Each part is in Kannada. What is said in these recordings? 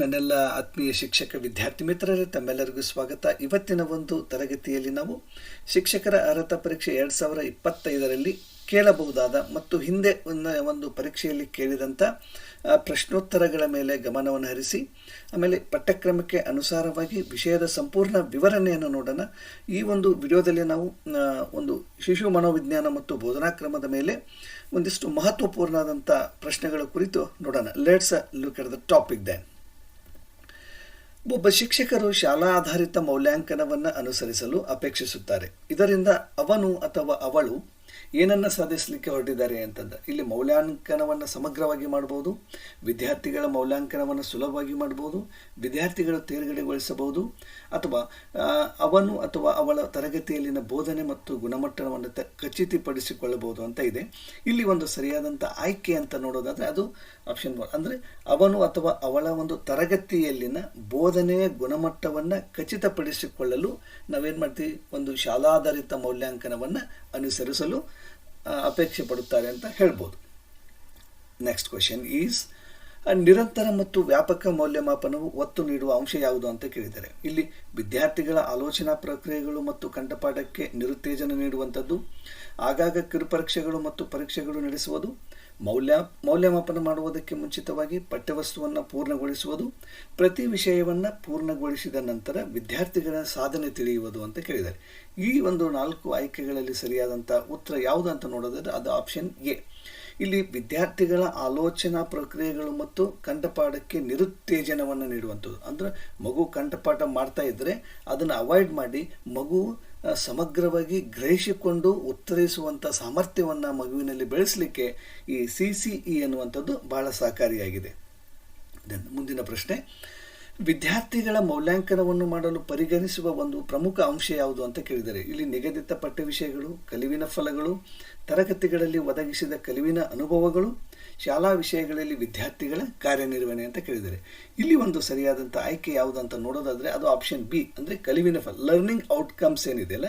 ನನ್ನೆಲ್ಲ ಆತ್ಮೀಯ ಶಿಕ್ಷಕ ವಿದ್ಯಾರ್ಥಿ ಮಿತ್ರರೇ, ತಮ್ಮೆಲ್ಲರಿಗೂ ಸ್ವಾಗತ. ಇವತ್ತಿನ ಒಂದು ತರಗತಿಯಲ್ಲಿ ನಾವು ಶಿಕ್ಷಕರ ಅರ್ಹತಾ ಪರೀಕ್ಷೆ ಎರಡು ಸಾವಿರ ಇಪ್ಪತ್ತೈದರಲ್ಲಿ ಕೇಳಬಹುದಾದ ಮತ್ತು ಹಿಂದೆ ಒಂದು ಪರೀಕ್ಷೆಯಲ್ಲಿ ಕೇಳಿದಂಥ ಪ್ರಶ್ನೋತ್ತರಗಳ ಮೇಲೆ ಗಮನವನ್ನು ಹರಿಸಿ, ಆಮೇಲೆ ಪಠ್ಯಕ್ರಮಕ್ಕೆ ಅನುಸಾರವಾಗಿ ವಿಷಯದ ಸಂಪೂರ್ಣ ವಿವರಣೆಯನ್ನು ನೋಡೋಣ. ಈ ಒಂದು ವಿಡಿಯೋದಲ್ಲಿ ನಾವು ಒಂದು ಶಿಶು ಮನೋವಿಜ್ಞಾನ ಮತ್ತು ಬೋಧನಾ ಕ್ರಮದ ಮೇಲೆ ಒಂದಿಷ್ಟು ಮಹತ್ವಪೂರ್ಣವಾದಂಥ ಪ್ರಶ್ನೆಗಳ ಕುರಿತು ನೋಡೋಣ. Let's look at the topic then ಒಬ್ಬ ಶಿಕ್ಷಕರು ಶಾಲಾ ಆಧಾರಿತ ಮೌಲ್ಯಾಂಕನವನ್ನು ಅನುಸರಿಸಲು ಅಪೇಕ್ಷಿಸುತ್ತಾರೆ. ಇದರಿಂದ ಅವನು ಅಥವಾ ಅವಳು ಏನನ್ನ ಸಾಧಿಸಲಿಕ್ಕೆ ಹೊರಟಿದ್ದಾರೆ ಅಂತಂದ ಇಲ್ಲಿ ಮೌಲ್ಯಾಂಕನವನ್ನು ಸಮಗ್ರವಾಗಿ ಮಾಡಬಹುದು ವಿದ್ಯಾರ್ಥಿಗಳ ಮೌಲ್ಯಾಂಕನವನ್ನು ಸುಲಭವಾಗಿ ಮಾಡಬಹುದು ವಿದ್ಯಾರ್ಥಿಗಳ ತೇರ್ಗಡೆಗೊಳಿಸಬಹುದು, ಅಥವಾ ಅವನು ಅಥವಾ ಅವಳ ತರಗತಿಯಲ್ಲಿನ ಬೋಧನೆ ಮತ್ತು ಗುಣಮಟ್ಟವನ್ನು ತ, ಖಚಿತಪಡಿಸಿಕೊಳ್ಳಬಹುದು ಅಂತ ಇದೆ. ಇಲ್ಲಿ ಒಂದು ಸರಿಯಾದಂಥ ಆಯ್ಕೆ ಅಂತ ನೋಡೋದಾದ್ರೆ ಅದು ಆಪ್ಷನ್ ಅಂದರೆ, ಅವನು ಅಥವಾ ಅವಳ ಒಂದು ತರಗತಿಯಲ್ಲಿನ ಬೋಧನೆಯ ಗುಣಮಟ್ಟವನ್ನು ಖಚಿತಪಡಿಸಿಕೊಳ್ಳಲು ನಾವೇನು ಮಾಡ್ತೀವಿ? ಒಂದು ಶಾಲಾಧಾರಿತ ಮೌಲ್ಯಾಂಕನವನ್ನು ಅನುಸರಿಸಲು ಅಪೇಕ್ಷೆ ಪಡುತ್ತಾರೆ ಅಂತ ಹೇಳ್ಬೋದು. ನೆಕ್ಸ್ಟ್ ಕ್ವೆಶನ್ ಈಸ್ ನಿರಂತರ ಮತ್ತು ವ್ಯಾಪಕ ಮೌಲ್ಯಮಾಪನವು ಒತ್ತು ನೀಡುವ ಅಂಶ ಯಾವುದು ಅಂತ ಕೇಳಿದ್ದಾರೆ. ಇಲ್ಲಿ ವಿದ್ಯಾರ್ಥಿಗಳ ಆಲೋಚನಾ ಪ್ರಕ್ರಿಯೆಗಳು ಮತ್ತು ಕಂಠಪಾಠಕ್ಕೆ ನಿರುತ್ತೇಜನ ನೀಡುವಂಥದ್ದು, ಆಗಾಗ ಕಿರುಪರೀಕ್ಷೆಗಳು ಮತ್ತು ಪರೀಕ್ಷೆಗಳು ನಡೆಸುವುದು ಮೌಲ್ಯ ಮೌಲ್ಯಮಾಪನ ಮಾಡುವುದಕ್ಕೆ ಮುಂಚಿತವಾಗಿ ಪಠ್ಯವಸ್ತುವನ್ನು ಪೂರ್ಣಗೊಳಿಸುವುದು, ಪ್ರತಿ ವಿಷಯವನ್ನು ಪೂರ್ಣಗೊಳಿಸಿದ ನಂತರ ವಿದ್ಯಾರ್ಥಿಗಳ ಸಾಧನೆ ತಿಳಿಯುವುದು ಅಂತ ಕೇಳಿದ್ದಾರೆ. ಈ ಒಂದು ನಾಲ್ಕು ಆಯ್ಕೆಗಳಲ್ಲಿ ಸರಿಯಾದಂಥ ಉತ್ತರ ಯಾವುದು ಅಂತ ನೋಡೋದಾದ್ರೆ ಅದು ಆಪ್ಷನ್ ಎ ಇಲ್ಲಿ ವಿದ್ಯಾರ್ಥಿಗಳ ಆಲೋಚನಾ ಪ್ರಕ್ರಿಯೆಗಳು ಮತ್ತು ಕಂಠಪಾಠಕ್ಕೆ ನಿರುತ್ತೇಜನವನ್ನು ನೀಡುವಂಥದ್ದು. ಅಂದ್ರೆ ಮಗು ಕಂಠಪಾಠ ಮಾಡ್ತಾ ಇದ್ದರೆ ಅದನ್ನು ಅವಾಯ್ಡ್ ಮಾಡಿ ಮಗು ಸಮಗ್ರವಾಗಿ ಗ್ರಹಿಸಿಕೊಂಡು ಉತ್ತರಿಸುವಂಥ ಸಾಮರ್ಥ್ಯವನ್ನು ಮಗುವಿನಲ್ಲಿ ಬೆಳೆಸಲಿಕ್ಕೆ ಈ ಸಿ ಸಿ ಇ ಅನ್ನುವಂಥದ್ದು ಬಹಳ ಸಹಕಾರಿಯಾಗಿದೆ. ಮುಂದಿನ ಪ್ರಶ್ನೆ. ವಿದ್ಯಾರ್ಥಿಗಳ ಮೌಲ್ಯಾಂಕನವನ್ನು ಮಾಡಲು ಪರಿಗಣಿಸುವ ಒಂದು ಪ್ರಮುಖ ಅಂಶ ಯಾವುದು ಅಂತ ಕೇಳಿದರೆ, ಇಲ್ಲಿ ನಿಗದಿತ ಪಠ್ಯ ವಿಷಯಗಳು ಕಲಿವಿನ ಫಲಗಳು, ತರಗತಿಗಳಲ್ಲಿ ಒದಗಿಸಿದ ಕಲಿವಿನ ಅನುಭವಗಳು ಶಾಲಾ ವಿಷಯಗಳಲ್ಲಿ ವಿದ್ಯಾರ್ಥಿಗಳ ಕಾರ್ಯನಿರ್ವಹಣೆ ಅಂತ ಕೇಳಿದ್ದಾರೆ. ಇಲ್ಲಿ ಒಂದು ಸರಿಯಾದಂಥ ಆಯ್ಕೆ ಯಾವುದು ಅಂತ ನೋಡೋದಾದರೆ ಅದು ಆಪ್ಷನ್ ಬಿ ಅಂದರೆ ಕಲಿವಿನ ಫಲ ಲರ್ನಿಂಗ್ ಔಟ್ಕಮ್ಸ್ ಏನಿದೆಯಲ್ಲ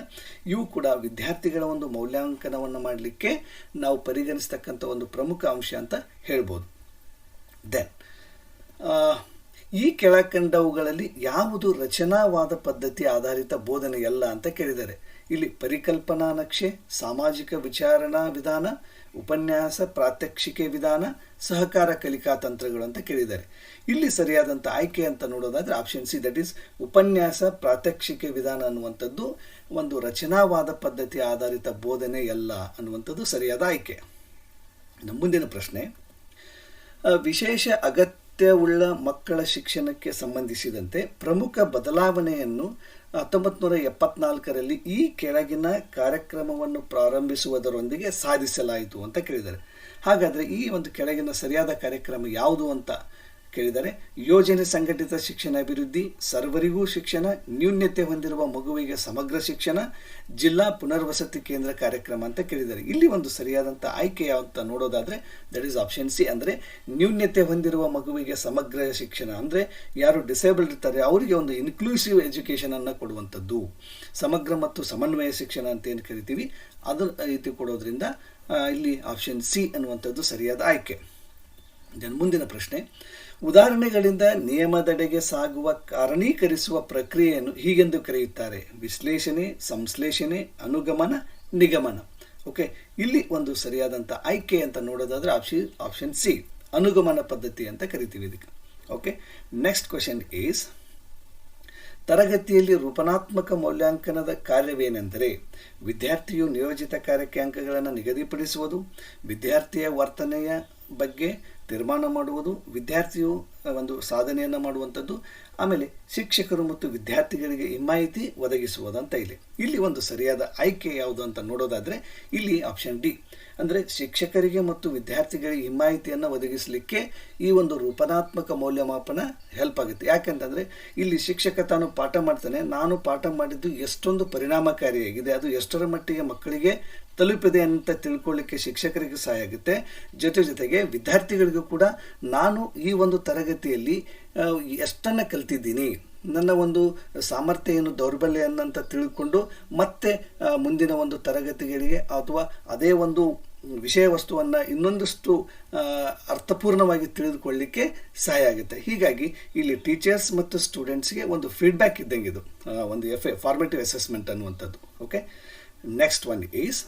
ಇವು ಕೂಡ ವಿದ್ಯಾರ್ಥಿಗಳ ಒಂದು ಮೌಲ್ಯಾಂಕನವನ್ನು ಮಾಡಲಿಕ್ಕೆ ನಾವು ಪರಿಗಣಿಸ್ತಕ್ಕಂಥ ಒಂದು ಪ್ರಮುಖ ಅಂಶ ಅಂತ ಹೇಳ್ಬೋದು. ದೆನ್ ಈ ಕೆಳಕಂಡವುಗಳಲ್ಲಿ ಯಾವುದು ರಚನಾವಾದ ಪದ್ಧತಿ ಆಧಾರಿತ ಬೋಧನೆಯಲ್ಲ ಅಂತ ಕೇಳಿದ್ದಾರೆ. ಇಲ್ಲಿ ಪರಿಕಲ್ಪನಾ ನಕ್ಷೆ, ಸಾಮಾಜಿಕ ವಿಚಾರಣಾ ವಿಧಾನ ಉಪನ್ಯಾಸ, ಪ್ರಾತ್ಯಕ್ಷಿಕೆ ವಿಧಾನ, ಸಹಕಾರ ಕಲಿಕಾ ತಂತ್ರಗಳು ಅಂತ ಕೇಳಿದ್ದಾರೆ. ಇಲ್ಲಿ ಸರಿಯಾದಂಥ ಆಯ್ಕೆ ಅಂತ ನೋಡೋದಾದ್ರೆ ಆಪ್ಷನ್ ಸಿ ದಟ್ ಈಸ್ ಉಪನ್ಯಾಸ, ಪ್ರಾತ್ಯಕ್ಷಿಕೆ ವಿಧಾನ ಅನ್ನುವಂಥದ್ದು ಒಂದು ರಚನಾವಾದ ಪದ್ಧತಿ ಆಧಾರಿತ ಬೋಧನೆ ಅಲ್ಲ ಅನ್ನುವಂಥದ್ದು ಸರಿಯಾದ ಆಯ್ಕೆ. ನಮ್ಮ ಮುಂದಿನ ಪ್ರಶ್ನೆ ವಿಶೇಷ ವಿಶೇಷ ಅಗತ್ಯವುಳ್ಳ ಮಕ್ಕಳ ಶಿಕ್ಷಣಕ್ಕೆ ಸಂಬಂಧಿಸಿದಂತೆ ಪ್ರಮುಖ ಬದಲಾವಣೆಯನ್ನು ಹತ್ತೊಂಬತ್ತು ನೂರ ಎಪ್ಪತ್ನಾಲ್ಕರಲ್ಲಿ ಈ ಕೆಳಗಿನ ಕಾರ್ಯಕ್ರಮವನ್ನು ಪ್ರಾರಂಭಿಸುವುದರೊಂದಿಗೆ ಸಾಧಿಸಲಾಯಿತು ಅಂತ ಕೇಳಿದ್ದಾರೆ. ಹಾಗಾದರೆ ಈ ಒಂದು ಕೆಳಗಿನ ಸರಿಯಾದ ಕಾರ್ಯಕ್ರಮ ಯಾವುದು ಅಂತ ಕೇಳಿದರೆ, ಯೋಜನೆ ಸಂಘಟಿತ ಶಿಕ್ಷಣ ಅಭಿವೃದ್ಧಿ, ಸರ್ವರಿಗೂ ಶಿಕ್ಷಣ ನ್ಯೂನ್ಯತೆ ಹೊಂದಿರುವ ಮಗುವಿಗೆ ಸಮಗ್ರ ಶಿಕ್ಷಣ, ಜಿಲ್ಲಾ ಪುನರ್ವಸತಿ ಕೇಂದ್ರ ಕಾರ್ಯಕ್ರಮ ಅಂತ ಕೇಳಿದ್ದಾರೆ ಇಲ್ಲಿ ಒಂದು ಸರಿಯಾದಂಥ ಆಯ್ಕೆ ಯಾವಂತ ನೋಡೋದಾದ್ರೆ ದಟ್ ಈಸ್ ಆಪ್ಷನ್ ಸಿ ಅಂದರೆ ನ್ಯೂನ್ಯತೆ ಹೊಂದಿರುವ ಮಗುವಿಗೆ ಸಮಗ್ರ ಶಿಕ್ಷಣ ಅಂದರೆ, ಯಾರು ಡಿಸೇಬಲ್ಡ್ ಇರ್ತಾರೆ, ಅವರಿಗೆ ಒಂದು ಇನ್ಕ್ಲೂಸಿವ್ ಎಜುಕೇಶನ್ ಅನ್ನು ಕೊಡುವಂಥದ್ದು. ಸಮಗ್ರ ಮತ್ತು ಸಮನ್ವಯ ಶಿಕ್ಷಣ ಅಂತ ಏನು ಕರಿತೀವಿ, ಅದು ರೀತಿ ಕೊಡೋದ್ರಿಂದ ಇಲ್ಲಿ ಆಪ್ಷನ್ ಸಿ ಅನ್ನುವಂಥದ್ದು ಸರಿಯಾದ ಆಯ್ಕೆ. ದೆನ್ ಮುಂದಿನ ಪ್ರಶ್ನೆ ಉದಾಹರಣೆಗಳಿಂದ ನಿಯಮದೆಡೆಗೆ ಸಾಗುವ ಕಾರಣೀಕರಿಸುವ ಪ್ರಕ್ರಿಯೆಯನ್ನು ಹೀಗೆಂದು ಕರೆಯುತ್ತಾರೆ. ವಿಶ್ಲೇಷಣೆ, ಸಂಶ್ಲೇಷಣೆ, ಅನುಗಮನ, ನಿಗಮನ. ಓಕೆ, ಇಲ್ಲಿ ಒಂದು ಸರಿಯಾದಂಥ ಆಯ್ಕೆ ಅಂತ ನೋಡೋದಾದ್ರೆ ಆಪ್ಷನ್ ಆಪ್ಷನ್ ಸಿ, ಅನುಗಮನ ಪದ್ಧತಿ ಅಂತ ಕರಿತೀವಿ ಇದಕ್ಕೆ. ಓಕೆ, ನೆಕ್ಸ್ಟ್ ಕ್ವೆಶನ್ ಈಸ್, ತರಗತಿಯಲ್ಲಿ ರೂಪನಾತ್ಮಕ ಮೌಲ್ಯಾಂಕನದ ಕಾರ್ಯವೇನೆಂದರೆ ವಿದ್ಯಾರ್ಥಿಯು ನಿಯೋಜಿತ ಕಾರ್ಯಕ್ಕೆ ಅಂಕಗಳನ್ನು ನಿಗದಿಪಡಿಸುವುದು, ವಿದ್ಯಾರ್ಥಿಯ ವರ್ತನೆಯ ಬಗ್ಗೆ ತೀರ್ಮಾನ ಮಾಡುವುದು, ವಿದ್ಯಾರ್ಥಿಯು ಒಂದು ಸಾಧನೆಯನ್ನು ಮಾಡುವಂಥದ್ದು, ಆಮೇಲೆ ಶಿಕ್ಷಕರು ಮತ್ತು ವಿದ್ಯಾರ್ಥಿಗಳಿಗೆ ಹಿಮಾಯಿತಿ ಒದಗಿಸುವುದಂತ ಇಲ್ಲಿ ಇಲ್ಲಿ ಒಂದು ಸರಿಯಾದ ಆಯ್ಕೆ ಯಾವುದು ಅಂತ ನೋಡೋದಾದರೆ, ಇಲ್ಲಿ ಆಪ್ಷನ್ ಡಿ ಅಂದರೆ ಶಿಕ್ಷಕರಿಗೆ ಮತ್ತು ವಿದ್ಯಾರ್ಥಿಗಳಿಗೆ ಹಿಮಾಯಿತಿಯನ್ನು ಒದಗಿಸಲಿಕ್ಕೆ ಈ ಒಂದು ರೂಪನಾತ್ಮಕ ಮೌಲ್ಯಮಾಪನ ಹೆಲ್ಪ್ ಆಗುತ್ತೆ. ಯಾಕೆಂತಂದರೆ ಇಲ್ಲಿ ಶಿಕ್ಷಕ ತಾನು ಪಾಠ ಮಾಡ್ತಾನೆ, ನಾನು ಪಾಠ ಮಾಡಿದ್ದು ಎಷ್ಟೊಂದು ಪರಿಣಾಮಕಾರಿಯಾಗಿದೆ, ಅದು ಎಷ್ಟರ ಮಟ್ಟಿಗೆ ಮಕ್ಕಳಿಗೆ ತಲುಪಿದೆ ಅಂತ ತಿಳ್ಕೊಳ್ಳಿಕ್ಕೆ ಶಿಕ್ಷಕರಿಗೆ ಸಹಾಯ ಆಗುತ್ತೆ. ಜೊತೆ ಜೊತೆಗೆ ವಿದ್ಯಾರ್ಥಿಗಳಿಗೂ ಕೂಡ ನಾನು ಈ ಒಂದು ತರಗತಿಯಲ್ಲಿ ಎಷ್ಟನ್ನು ಕಲ್ತಿದ್ದೀನಿ ನನ್ನ ಒಂದು ಸಾಮರ್ಥ್ಯ ಏನು ದೌರ್ಬಲ್ಯ ಅನ್ನಂತ ತಿಳ್ಕೊಂಡು ಮತ್ತೆ ಮುಂದಿನ ಒಂದು ತರಗತಿಗಳಿಗೆ ಅಥವಾ ಅದೇ ಒಂದು ವಿಷಯ ವಸ್ತುವನ್ನು ಇನ್ನೊಂದಷ್ಟು ಅರ್ಥಪೂರ್ಣವಾಗಿ ತಿಳಿದುಕೊಳ್ಳಿಕ್ಕೆ ಸಹಾಯ ಆಗುತ್ತೆ. ಹೀಗಾಗಿ ಇಲ್ಲಿ ಟೀಚರ್ಸ್ ಮತ್ತು ಸ್ಟೂಡೆಂಟ್ಸ್ಗೆ ಒಂದು ಫೀಡ್ಬ್ಯಾಕ್ ಇದ್ದಂಗೆ ಇದು ಒಂದು ಎಫ್ ಎ ಫಾರ್ಮೇಟಿವ್ ಅಸೆಸ್ಮೆಂಟ್ ಅನ್ನುವಂಥದ್ದು. ಓಕೆ? ನೆಕ್ಸ್ಟ್ ಒನ್ ಈಸ್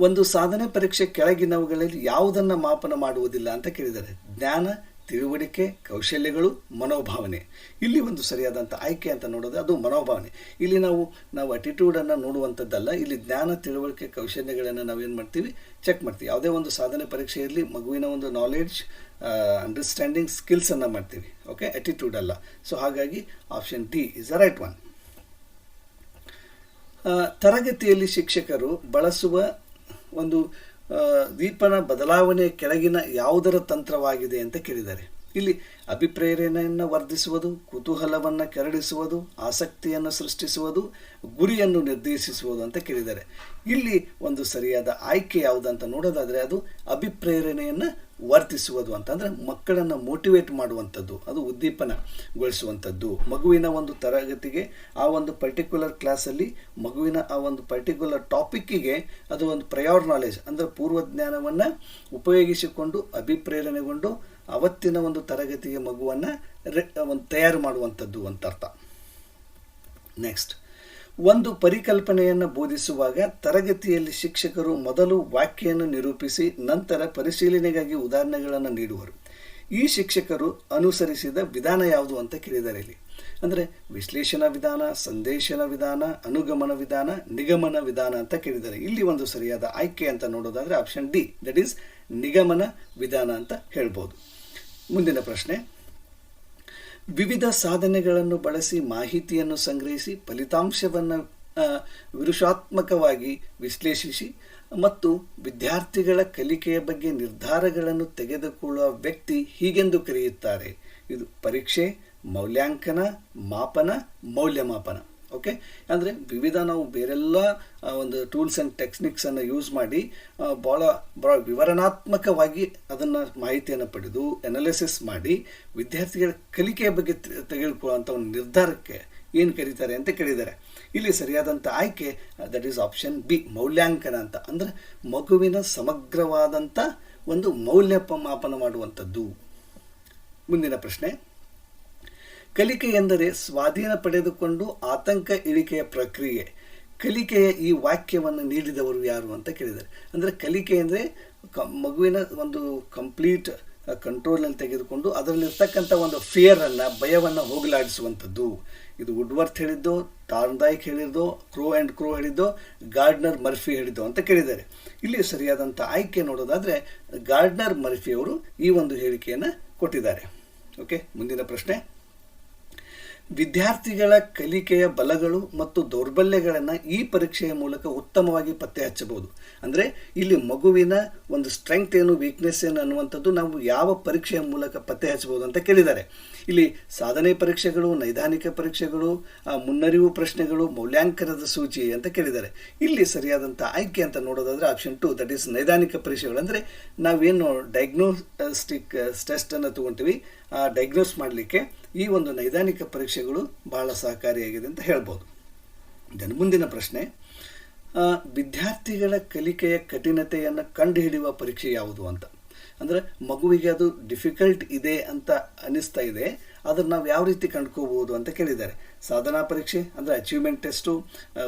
ಒಂದು ಸಾಧನೆ ಪರೀಕ್ಷೆ ಕೆಳಗಿನವುಗಳಲ್ಲಿ ಯಾವುದನ್ನು ಮಾಪನ ಮಾಡುವುದಿಲ್ಲ ಅಂತ ಕೇಳಿದ್ದಾರೆ. ಜ್ಞಾನ ತಿಳುವಳಿಕೆ, ಕೌಶಲ್ಯಗಳು, ಮನೋಭಾವನೆ. ಇಲ್ಲಿ ಒಂದು ಸರಿಯಾದಂಥ ಆಯ್ಕೆ ಅಂತ ನೋಡೋದು ಅದು ಮನೋಭಾವನೆ. ಇಲ್ಲಿ ನಾವು ನಾವು ಅಟಿಟ್ಯೂಡನ್ನು ನೋಡುವಂಥದ್ದಲ್ಲ, ಇಲ್ಲಿ ಜ್ಞಾನ, ತಿಳುವಳಿಕೆ, ಕೌಶಲ್ಯಗಳನ್ನು ನಾವೇನು ಮಾಡ್ತೀವಿ? ಚೆಕ್ ಮಾಡ್ತೀವಿ. ಯಾವುದೇ ಒಂದು ಸಾಧನೆ ಪರೀಕ್ಷೆ ಇರಲಿ, ಮಗುವಿನ ಒಂದು ನಾಲೆಡ್ಜ್ ಅಂಡರ್ಸ್ಟ್ಯಾಂಡಿಂಗ್ ಸ್ಕಿಲ್ಸನ್ನು ಮಾಡ್ತೀವಿ. ಓಕೆ ಅಟಿಟ್ಯೂಡ್ ಅಲ್ಲ. ಸೊ ಹಾಗಾಗಿ option D is a right one ತರಗತಿಯಲ್ಲಿ ಶಿಕ್ಷಕರು ಬಳಸುವ ಒಂದು ದೀಪನ ಬದಲಾವಣೆಯ ಕೆಳಗಿನ ಯಾವುದರ ತಂತ್ರವಾಗಿದೆ ಅಂತ ಕೇಳಿದ್ದಾರೆ. ಇಲ್ಲಿ ಅಭಿಪ್ರೇರಣೆಯನ್ನು ವರ್ಧಿಸುವುದು, ಕುತೂಹಲವನ್ನು ಕೆರಳಿಸುವುದು, ಆಸಕ್ತಿಯನ್ನು ಸೃಷ್ಟಿಸುವುದು, ಗುರಿಯನ್ನು ನಿರ್ದೇಶಿಸುವುದು ಅಂತ ಕೇಳಿದ್ದಾರೆ. ಇಲ್ಲಿ ಒಂದು ಸರಿಯಾದ ಆಯ್ಕೆ ಯಾವುದಂತ ನೋಡೋದಾದರೆ ಅದು ಅಭಿಪ್ರೇರಣೆಯನ್ನು ವರ್ತಿಸುವುದು ಅಂತಂದರೆ ಮಕ್ಕಳನ್ನು ಮೋಟಿವೇಟ್ ಮಾಡುವಂಥದ್ದು, ಅದು ಉದ್ದೀಪನಗೊಳಿಸುವಂಥದ್ದು. ಮಗುವಿನ ಒಂದು ತರಗತಿಗೆ, ಆ ಒಂದು ಪರ್ಟಿಕ್ಯುಲರ್ ಕ್ಲಾಸಲ್ಲಿ ಮಗುವಿನ ಆ ಒಂದು ಪರ್ಟಿಕ್ಯುಲರ್ ಟಾಪಿಕ್ಕಿಗೆ ಅದು ಒಂದು ಪ್ರಯೋರ್ ನಾಲೆಜ್ ಅಂದರೆ ಪೂರ್ವಜ್ಞಾನವನ್ನು ಉಪಯೋಗಿಸಿಕೊಂಡು, ಅಭಿಪ್ರೇರಣೆಗೊಂಡು ಅವತ್ತಿನ ಒಂದು ತರಗತಿಗೆ ಮಗುವನ್ನು ಒಂದು ತಯಾರು ಮಾಡುವಂಥದ್ದು ಅಂತ ಅರ್ಥ. ನೆಕ್ಸ್ಟ್ ಒಂದು ಪರಿಕಲ್ಪನೆಯನ್ನು ಬೋಧಿಸುವಾಗ ತರಗತಿಯಲ್ಲಿ ಶಿಕ್ಷಕರು ಮೊದಲು ವಾಕ್ಯವನ್ನು ನಿರೂಪಿಸಿ ನಂತರ ಪರಿಶೀಲನೆಗಾಗಿ ಉದಾಹರಣೆಗಳನ್ನು ನೀಡುವರು. ಈ ಶಿಕ್ಷಕರು ಅನುಸರಿಸಿದ ವಿಧಾನ ಯಾವುದು ಅಂತ ಕೇಳಿದ್ದಾರೆ ಇಲ್ಲಿ. ಅಂದರೆ ವಿಶ್ಲೇಷಣಾ ವಿಧಾನ, ಸಂದೇಶನ ವಿಧಾನ, ಅನುಗಮನ ವಿಧಾನ, ನಿಗಮನ ವಿಧಾನ ಅಂತ ಕೇಳಿದ್ದಾರೆ. ಇಲ್ಲಿ ಒಂದು ಸರಿಯಾದ ಆಯ್ಕೆ ಅಂತ ನೋಡೋದಾದರೆ ಆಪ್ಷನ್ ಡಿ ದಟ್ ಈಸ್ ನಿಗಮನ ವಿಧಾನ ಅಂತ ಹೇಳ್ಬೋದು. ಮುಂದಿನ ಪ್ರಶ್ನೆ. ವಿವಿಧ ಸಾಧನೆಗಳನ್ನು ಬಳಸಿ ಮಾಹಿತಿಯನ್ನು ಸಂಗ್ರಹಿಸಿ ಫಲಿತಾಂಶವನ್ನು ವಿರುಷಾತ್ಮಕವಾಗಿ ವಿಶ್ಲೇಷಿಸಿ ಮತ್ತು ವಿದ್ಯಾರ್ಥಿಗಳ ಕಲಿಕೆಯ ಬಗ್ಗೆ ನಿರ್ಧಾರಗಳನ್ನು ತೆಗೆದುಕೊಳ್ಳುವ ವ್ಯಕ್ತಿ ಹೀಗೆಂದು ಕರೆಯುತ್ತಾರೆ. ಇದು ಪರೀಕ್ಷೆ, ಮೌಲ್ಯಾಂಕನ, ಮಾಪನ, ಮೌಲ್ಯಮಾಪನ. ಓಕೆ ಅಂದರೆ ವಿವಿಧ ನಾವು ಬೇರೆಲ್ಲ ಒಂದು ಟೂಲ್ಸ್ ಆ್ಯಂಡ್ ಟೆಕ್ನಿಕ್ಸನ್ನು ಯೂಸ್ ಮಾಡಿ ಭಾಳ ಭಾಳ ವಿವರಣಾತ್ಮಕವಾಗಿ ಅದನ್ನು ಮಾಹಿತಿಯನ್ನು ಪಡೆದು ಅನಾಲಿಸಿಸ್ ಮಾಡಿ ವಿದ್ಯಾರ್ಥಿಗಳ ಕಲಿಕೆಯ ಬಗ್ಗೆ ತೆಗೆದುಕೊಳ್ಳುವಂಥ ಒಂದು ನಿರ್ಧಾರಕ್ಕೆ ಏನು ಕರೀತಾರೆ ಅಂತ ಕೇಳಿದ್ದಾರೆ. ಇಲ್ಲಿ ಸರಿಯಾದಂಥ ಆಯ್ಕೆ ದಟ್ ಈಸ್ ಆಪ್ಷನ್ ಬಿ ಮೌಲ್ಯಾಂಕನ ಅಂತ. ಅಂದರೆ ಮಗುವಿನ ಸಮಗ್ರವಾದಂಥ ಒಂದು ಮೌಲ್ಯ ಮಾಪನ ಮಾಡುವಂಥದ್ದು ಮುಂದಿನ ಪ್ರಶ್ನೆ. ಕಲಿಕೆ ಎಂದರೆ ಸ್ವಾಧೀನ ಪಡೆದುಕೊಂಡು ಆತಂಕ ಇಳಿಕೆಯ ಪ್ರಕ್ರಿಯೆ. ಕಲಿಕೆಯ ಈ ವಾಕ್ಯವನ್ನು ನೀಡಿದವರು ಯಾರು ಅಂತ ಕೇಳಿದ್ದಾರೆ. ಅಂದರೆ ಕಲಿಕೆ ಅಂದರೆ ಕ, ಮಗುವಿನ ಒಂದು ಕಂಪ್ಲೀಟ್ ಕಂಟ್ರೋಲಲ್ಲಿ ತೆಗೆದುಕೊಂಡು ಅದರಲ್ಲಿರ್ತಕ್ಕಂಥ ಒಂದು ಫಿಯರನ್ನು ಭಯವನ್ನು ಹೋಗಲಾಡಿಸುವಂಥದ್ದು. ಇದು ವುಡ್ವರ್ತ್ ಹೇಳಿದ್ದು ಟಾರ್ನ್ಡೈಕ್ ಹೇಳಿದ್ದು, ಕ್ರೋ ಆ್ಯಂಡ್ ಕ್ರೋ ಹೇಳಿದ್ದು, ಗಾರ್ಡ್ನರ್ ಮರ್ಫಿ ಹೇಳಿದ್ದು ಅಂತ ಕೇಳಿದ್ದಾರೆ. ಇಲ್ಲಿ ಸರಿಯಾದಂಥ ಆಯ್ಕೆ ನೋಡೋದಾದರೆ ಗಾರ್ಡ್ನರ್ ಮರ್ಫಿಯವರು ಈ ಒಂದು ಹೇಳಿಕೆಯನ್ನು ಕೊಟ್ಟಿದ್ದಾರೆ. ಓಕೆ, ಮುಂದಿನ ಪ್ರಶ್ನೆ. ವಿದ್ಯಾರ್ಥಿಗಳ ಕಲಿಕೆಯ ಬಲಗಳು ಮತ್ತು ದೌರ್ಬಲ್ಯಗಳನ್ನು ಈ ಪರೀಕ್ಷೆಯ ಮೂಲಕ ಉತ್ತಮವಾಗಿ ಪತ್ತೆ ಹಚ್ಚಬಹುದು. ಅಂದರೆ ಇಲ್ಲಿ ಮಗುವಿನ ಒಂದು ಸ್ಟ್ರೆಂಗ್ತ್ ಏನು ವೀಕ್ನೆಸ್ ಏನು ಅನ್ನುವಂಥದ್ದು ನಾವು ಯಾವ ಪರೀಕ್ಷೆಯ ಮೂಲಕ ಪತ್ತೆ ಹಚ್ಚಬಹುದು ಅಂತ ಕೇಳಿದ್ದಾರೆ. ಇಲ್ಲಿ ಸಾಧನೆ ಪರೀಕ್ಷೆಗಳು, ನೈದಾನಿಕ ಪರೀಕ್ಷೆಗಳು ಮುನ್ನರಿವು ಪ್ರಶ್ನೆಗಳು, ಮೌಲ್ಯಾಂಕನದ ಸೂಚಿ ಅಂತ ಕೇಳಿದ್ದಾರೆ. ಇಲ್ಲಿ ಸರಿಯಾದಂಥ ಆಯ್ಕೆ ಅಂತ ನೋಡೋದಾದರೆ ಆಪ್ಷನ್ ಟು ದಟ್ ಈಸ್ ನೈದಾನಿಕ ಪರೀಕ್ಷೆಗಳು. ಅಂದರೆ ನಾವೇನು ಡಯಾಗ್ನೋಸ್ಟಿಕ್ ಟೆಸ್ಟನ್ನು ತಗೊಳ್ತೀವಿ ಆ ಡಯಾಗ್ನೋಸ್ ಮಾಡಲಿಕ್ಕೆ ಈ ಒಂದು ನೈದಾನಿಕ ಪರೀಕ್ಷೆಗಳು ಬಹಳ ಸಹಕಾರಿಯಾಗಿದೆ ಅಂತ ಹೇಳ್ಬೋದು. ದೆನ್ ಮುಂದಿನ ಪ್ರಶ್ನೆ ವಿದ್ಯಾರ್ಥಿಗಳ ಕಲಿಕೆಯ ಕಠಿಣತೆಯನ್ನು ಕಂಡುಹಿಡಿಯುವ ಪರೀಕ್ಷೆ ಯಾವುದು ಅಂತ. ಅಂದರೆ ಮಗುವಿಗೆ ಅದು ಡಿಫಿಕಲ್ಟ್ ಇದೆ ಅಂತ ಅನಿಸ್ತಾ ಇದೆ ಅದನ್ನು ನಾವು ಯಾವ ರೀತಿ ಕಂಡ್ಕೋಬೋದು ಅಂತ ಕೇಳಿದ್ದಾರೆ. ಸಾಧನಾ ಪರೀಕ್ಷೆ ಅಂದರೆ achievement test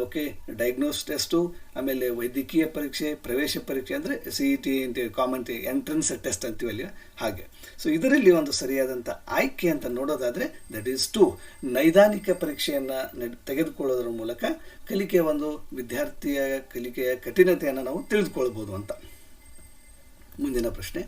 okay diagnose test ಆಮೇಲೆ ವೈದ್ಯಕೀಯ ಪರೀಕ್ಷೆ, ಪ್ರವೇಶ ಪರೀಕ್ಷೆ ಅಂದರೆ C E T common T entrance test ಅಂತೀವಲ್ಲ ಹಾಗೆ. ಸೊ ಇದರಲ್ಲಿ ಒಂದು ಸರಿಯಾದಂಥ ಆಯ್ಕೆ ಅಂತ ನೋಡೋದಾದರೆ ದಟ್ ಈಸ್ ಟು ನೈದಾನಿಕ ಪರೀಕ್ಷೆಯನ್ನು ತೆಗೆದುಕೊಳ್ಳೋದ್ರ ಮೂಲಕ ಕಲಿಕೆಯ ಒಂದು ವಿದ್ಯಾರ್ಥಿಯ ಕಲಿಕೆಯ ಕಠಿಣತೆಯನ್ನು ನಾವು ತಿಳಿದುಕೊಳ್ಬೋದು ಅಂತ. ಮುಂದಿನ ಪ್ರಶ್ನೆ.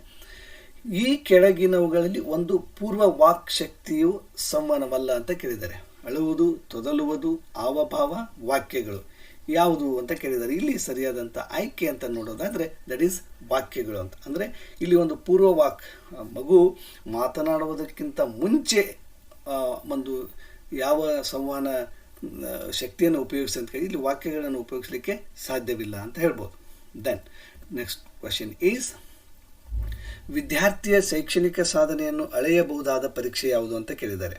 ಈ ಕೆಳಗಿನವುಗಳಲ್ಲಿ ಒಂದು ಪೂರ್ವ ವಾಕ್ ಶಕ್ತಿಯು ಸಂವಹನವಲ್ಲ ಅಂತ ಕೇಳಿದ್ದಾರೆ. ಅಳುವುದು, ತೊದಲುವುದು ಆವಭಾವ ವಾಕ್ಯಗಳು. ಯಾವುದು ಅಂತ ಕೇಳಿದ್ದಾರೆ. ಇಲ್ಲಿ ಸರಿಯಾದಂಥ ಆಯ್ಕೆ ಅಂತ ನೋಡೋದಾದರೆ ದಟ್ ಈಸ್ ವಾಕ್ಯಗಳು ಅಂತ. ಅಂದರೆ ಇಲ್ಲಿ ಒಂದು ಪೂರ್ವ ವಾಕ್ ಮಗು ಮಾತನಾಡುವುದಕ್ಕಿಂತ ಮುಂಚೆ ಒಂದು ಯಾವ ಸಂವಹನ ಶಕ್ತಿಯನ್ನು ಉಪಯೋಗಿಸಿ ಅಂತ ಇಲ್ಲಿ ವಾಕ್ಯಗಳನ್ನು ಉಪಯೋಗಿಸಲಿಕ್ಕೆ ಸಾಧ್ಯವಿಲ್ಲ ಅಂತ ಹೇಳ್ಬೋದು. ದೆನ್ ನೆಕ್ಸ್ಟ್ ಕ್ವಶನ್ ಈಸ್ ವಿದ್ಯಾರ್ಥಿಯ ಶೈಕ್ಷಣಿಕ ಸಾಧನೆಯನ್ನು ಅಳೆಯಬಹುದಾದ ಪರೀಕ್ಷೆ ಯಾವುದು ಅಂತ ಕೇಳಿದ್ದಾರೆ.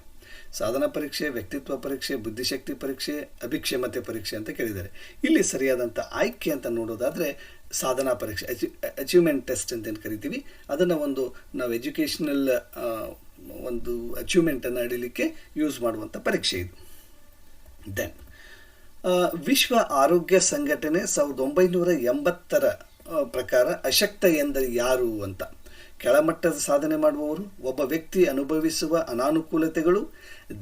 ಸಾಧನಾ ಪರೀಕ್ಷೆ, ವ್ಯಕ್ತಿತ್ವ ಪರೀಕ್ಷೆ, ಬುದ್ಧಿಶಕ್ತಿ ಪರೀಕ್ಷೆ, ಅಭಿಕ್ಷಮತೆ ಪರೀಕ್ಷೆ ಅಂತ ಕೇಳಿದ್ದಾರೆ. ಇಲ್ಲಿ ಸರಿಯಾದಂಥ ಆಯ್ಕೆ ಅಂತ ನೋಡೋದಾದರೆ ಸಾಧನಾ ಪರೀಕ್ಷೆ ಅಚೀವ್ ಅಚೀವ್ಮೆಂಟ್ ಟೆಸ್ಟ್ ಅಂತೇನು ಕರಿತೀವಿ, ಅದನ್ನು ಒಂದು ನಾವು ಎಜುಕೇಷನಲ್ ಒಂದು ಅಚೀವ್ಮೆಂಟನ್ನು ಅಡಿಲಿಕ್ಕೆ ಯೂಸ್ ಮಾಡುವಂಥ ಪರೀಕ್ಷೆ ಇದು. ದೆನ್ ವಿಶ್ವ ಆರೋಗ್ಯ ಸಂಘಟನೆ ಸಾವಿರದ ಒಂಬೈನೂರ ಎಂಬತ್ತರ ಪ್ರಕಾರ ಅಶಕ್ತ ಎಂದರೆ ಯಾರು ಅಂತ. ಕೆಳಮಟ್ಟದ ಸಾಧನೆ ಮಾಡುವವರು, ಒಬ್ಬ ವ್ಯಕ್ತಿ ಅನುಭವಿಸುವ ಅನಾನುಕೂಲತೆಗಳು,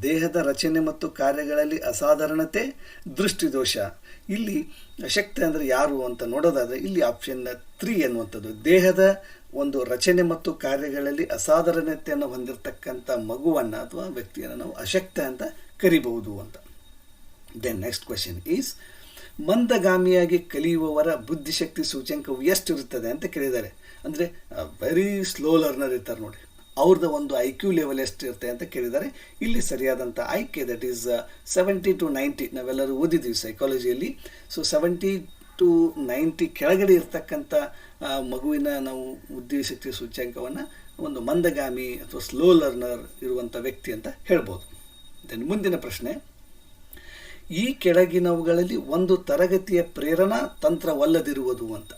ದೇಹದ ರಚನೆ ಮತ್ತು ಕಾರ್ಯಗಳಲ್ಲಿ ಅಸಾಧಾರಣತೆ, ದೃಷ್ಟಿದೋಷ. ಇಲ್ಲಿ ಶಕ್ತಿ ಅಂದರೆ ಯಾರು ಅಂತ ನೋಡೋದಾದರೆ, ಇಲ್ಲಿ ಆಪ್ಷನ್ ತ್ರೀ ಎನ್ನುವಂಥದ್ದು. ದೇಹದ ಒಂದು ರಚನೆ ಮತ್ತು ಕಾರ್ಯಗಳಲ್ಲಿ ಅಸಾಧಾರಣತೆಯನ್ನು ಹೊಂದಿರತಕ್ಕಂಥ ಮಗುವನ್ನು ಅಥವಾ ವ್ಯಕ್ತಿಯನ್ನು ನಾವು ಅಶಕ್ತ ಅಂತ ಕರಿಬಹುದು ಅಂತ. ದೆನ್ ನೆಕ್ಸ್ಟ್ ಕ್ವೆಶನ್ ಈಸ್ ಮಂದಗಾಮಿಯಾಗಿ ಕಲಿಯುವವರ ಬುದ್ಧಿಶಕ್ತಿ ಸೂಚ್ಯಂಕವು ಎಷ್ಟಿರುತ್ತದೆ ಅಂತ ಕೇಳಿದ್ದಾರೆ. ಅಂದರೆ ವೆರಿ ಸ್ಲೋ ಲರ್ನರ್ ಇರ್ತಾರೆ ನೋಡಿ. ಅವ್ರದ ಒಂದು ಐ ಕ್ಯೂ ಲೆವೆಲ್ ಎಷ್ಟಿರುತ್ತೆ ಅಂತ ಕೇಳಿದ್ದಾರೆ. ಇಲ್ಲಿ ಸರಿಯಾದಂಥ ಆಯ್ಕೆ that is seventy two ninety ನಾವೆಲ್ಲರೂ ಓದಿದ್ದೀವಿ ಸೈಕಾಲಜಿಯಲ್ಲಿ ಸೊ ಸೆವೆಂಟಿ ಟು ನೈಂಟಿ ಕೆಳಗಡೆ ಇರ್ತಕ್ಕಂಥ ಮಗುವಿನ ನಾವು ಬುದ್ಧಿಶಕ್ತಿ ಸೂಚ್ಯಂಕವನ್ನು ಒಂದು ಮಂದಗಾಮಿ ಅಥವಾ ಸ್ಲೋ ಲರ್ನರ್ ಇರುವಂಥ ವ್ಯಕ್ತಿ ಅಂತ ಹೇಳ್ಬೋದು. ದೆನ್ ಮುಂದಿನ ಪ್ರಶ್ನೆ, ಈ ಕೆಳಗಿನವುಗಳಲ್ಲಿ ಒಂದು ತರಗತಿಯ ಪ್ರೇರಣಾ ತಂತ್ರವಲ್ಲದಿರುವುದು ಅಂತ.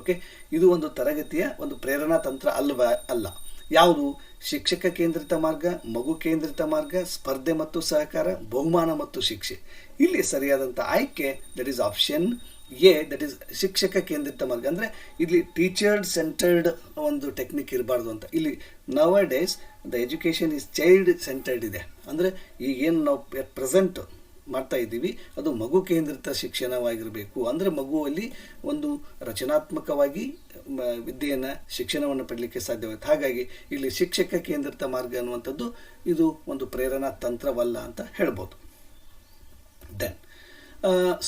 ಓಕೆ ಇದು ಒಂದು ತರಗತಿಯ ಒಂದು ಪ್ರೇರಣಾ ತಂತ್ರ ಅಲ್ವ ಅಲ್ಲ. ಯಾವುದು? ಶಿಕ್ಷಕ ಕೇಂದ್ರಿತ ಮಾರ್ಗ, ಮಗು ಕೇಂದ್ರಿತ ಮಾರ್ಗ, ಸ್ಪರ್ಧೆ ಮತ್ತು ಸಹಕಾರ, ಬಹುಮಾನ ಮತ್ತು ಶಿಕ್ಷೆ. ಇಲ್ಲಿ ಸರಿಯಾದಂಥ ಆಯ್ಕೆ that is option A that is ಶಿಕ್ಷಕ ಕೇಂದ್ರಿತ ಮಾರ್ಗ. ಅಂದರೆ ಇಲ್ಲಿ ಟೀಚರ್ಡ್ ಸೆಂಟರ್ಡ್ ಒಂದು ಟೆಕ್ನಿಕ್ ಇರಬಾರ್ದು ಅಂತ. ಇಲ್ಲಿ nowadays the education is child centred ಇದೆ. ಅಂದರೆ ಈಗೇನು ನಾವು ಪ್ರೆಸೆಂಟ್ ಮಾಡ್ತಾ ಇದ್ದೀವಿ. ಅದು ಮಗು ಕೇಂದ್ರಿತ ಶಿಕ್ಷಣವಾಗಿರಬೇಕು. ಅಂದರೆ ಮಗುವಲ್ಲಿ ಒಂದು ರಚನಾತ್ಮಕವಾಗಿ ವಿದ್ಯೆಯನ್ನು, ಶಿಕ್ಷಣವನ್ನು ಪಡಲಿಕ್ಕೆ ಸಾಧ್ಯವಾಗುತ್ತೆ. ಹಾಗಾಗಿ ಇಲ್ಲಿ ಶಿಕ್ಷಕ ಕೇಂದ್ರಿತ ಮಾರ್ಗ ಅನ್ನುವಂಥದ್ದು ಇದು ಒಂದು ಪ್ರೇರಣಾ ತಂತ್ರವಲ್ಲ ಅಂತ ಹೇಳ್ಬೋದು. ದೆನ್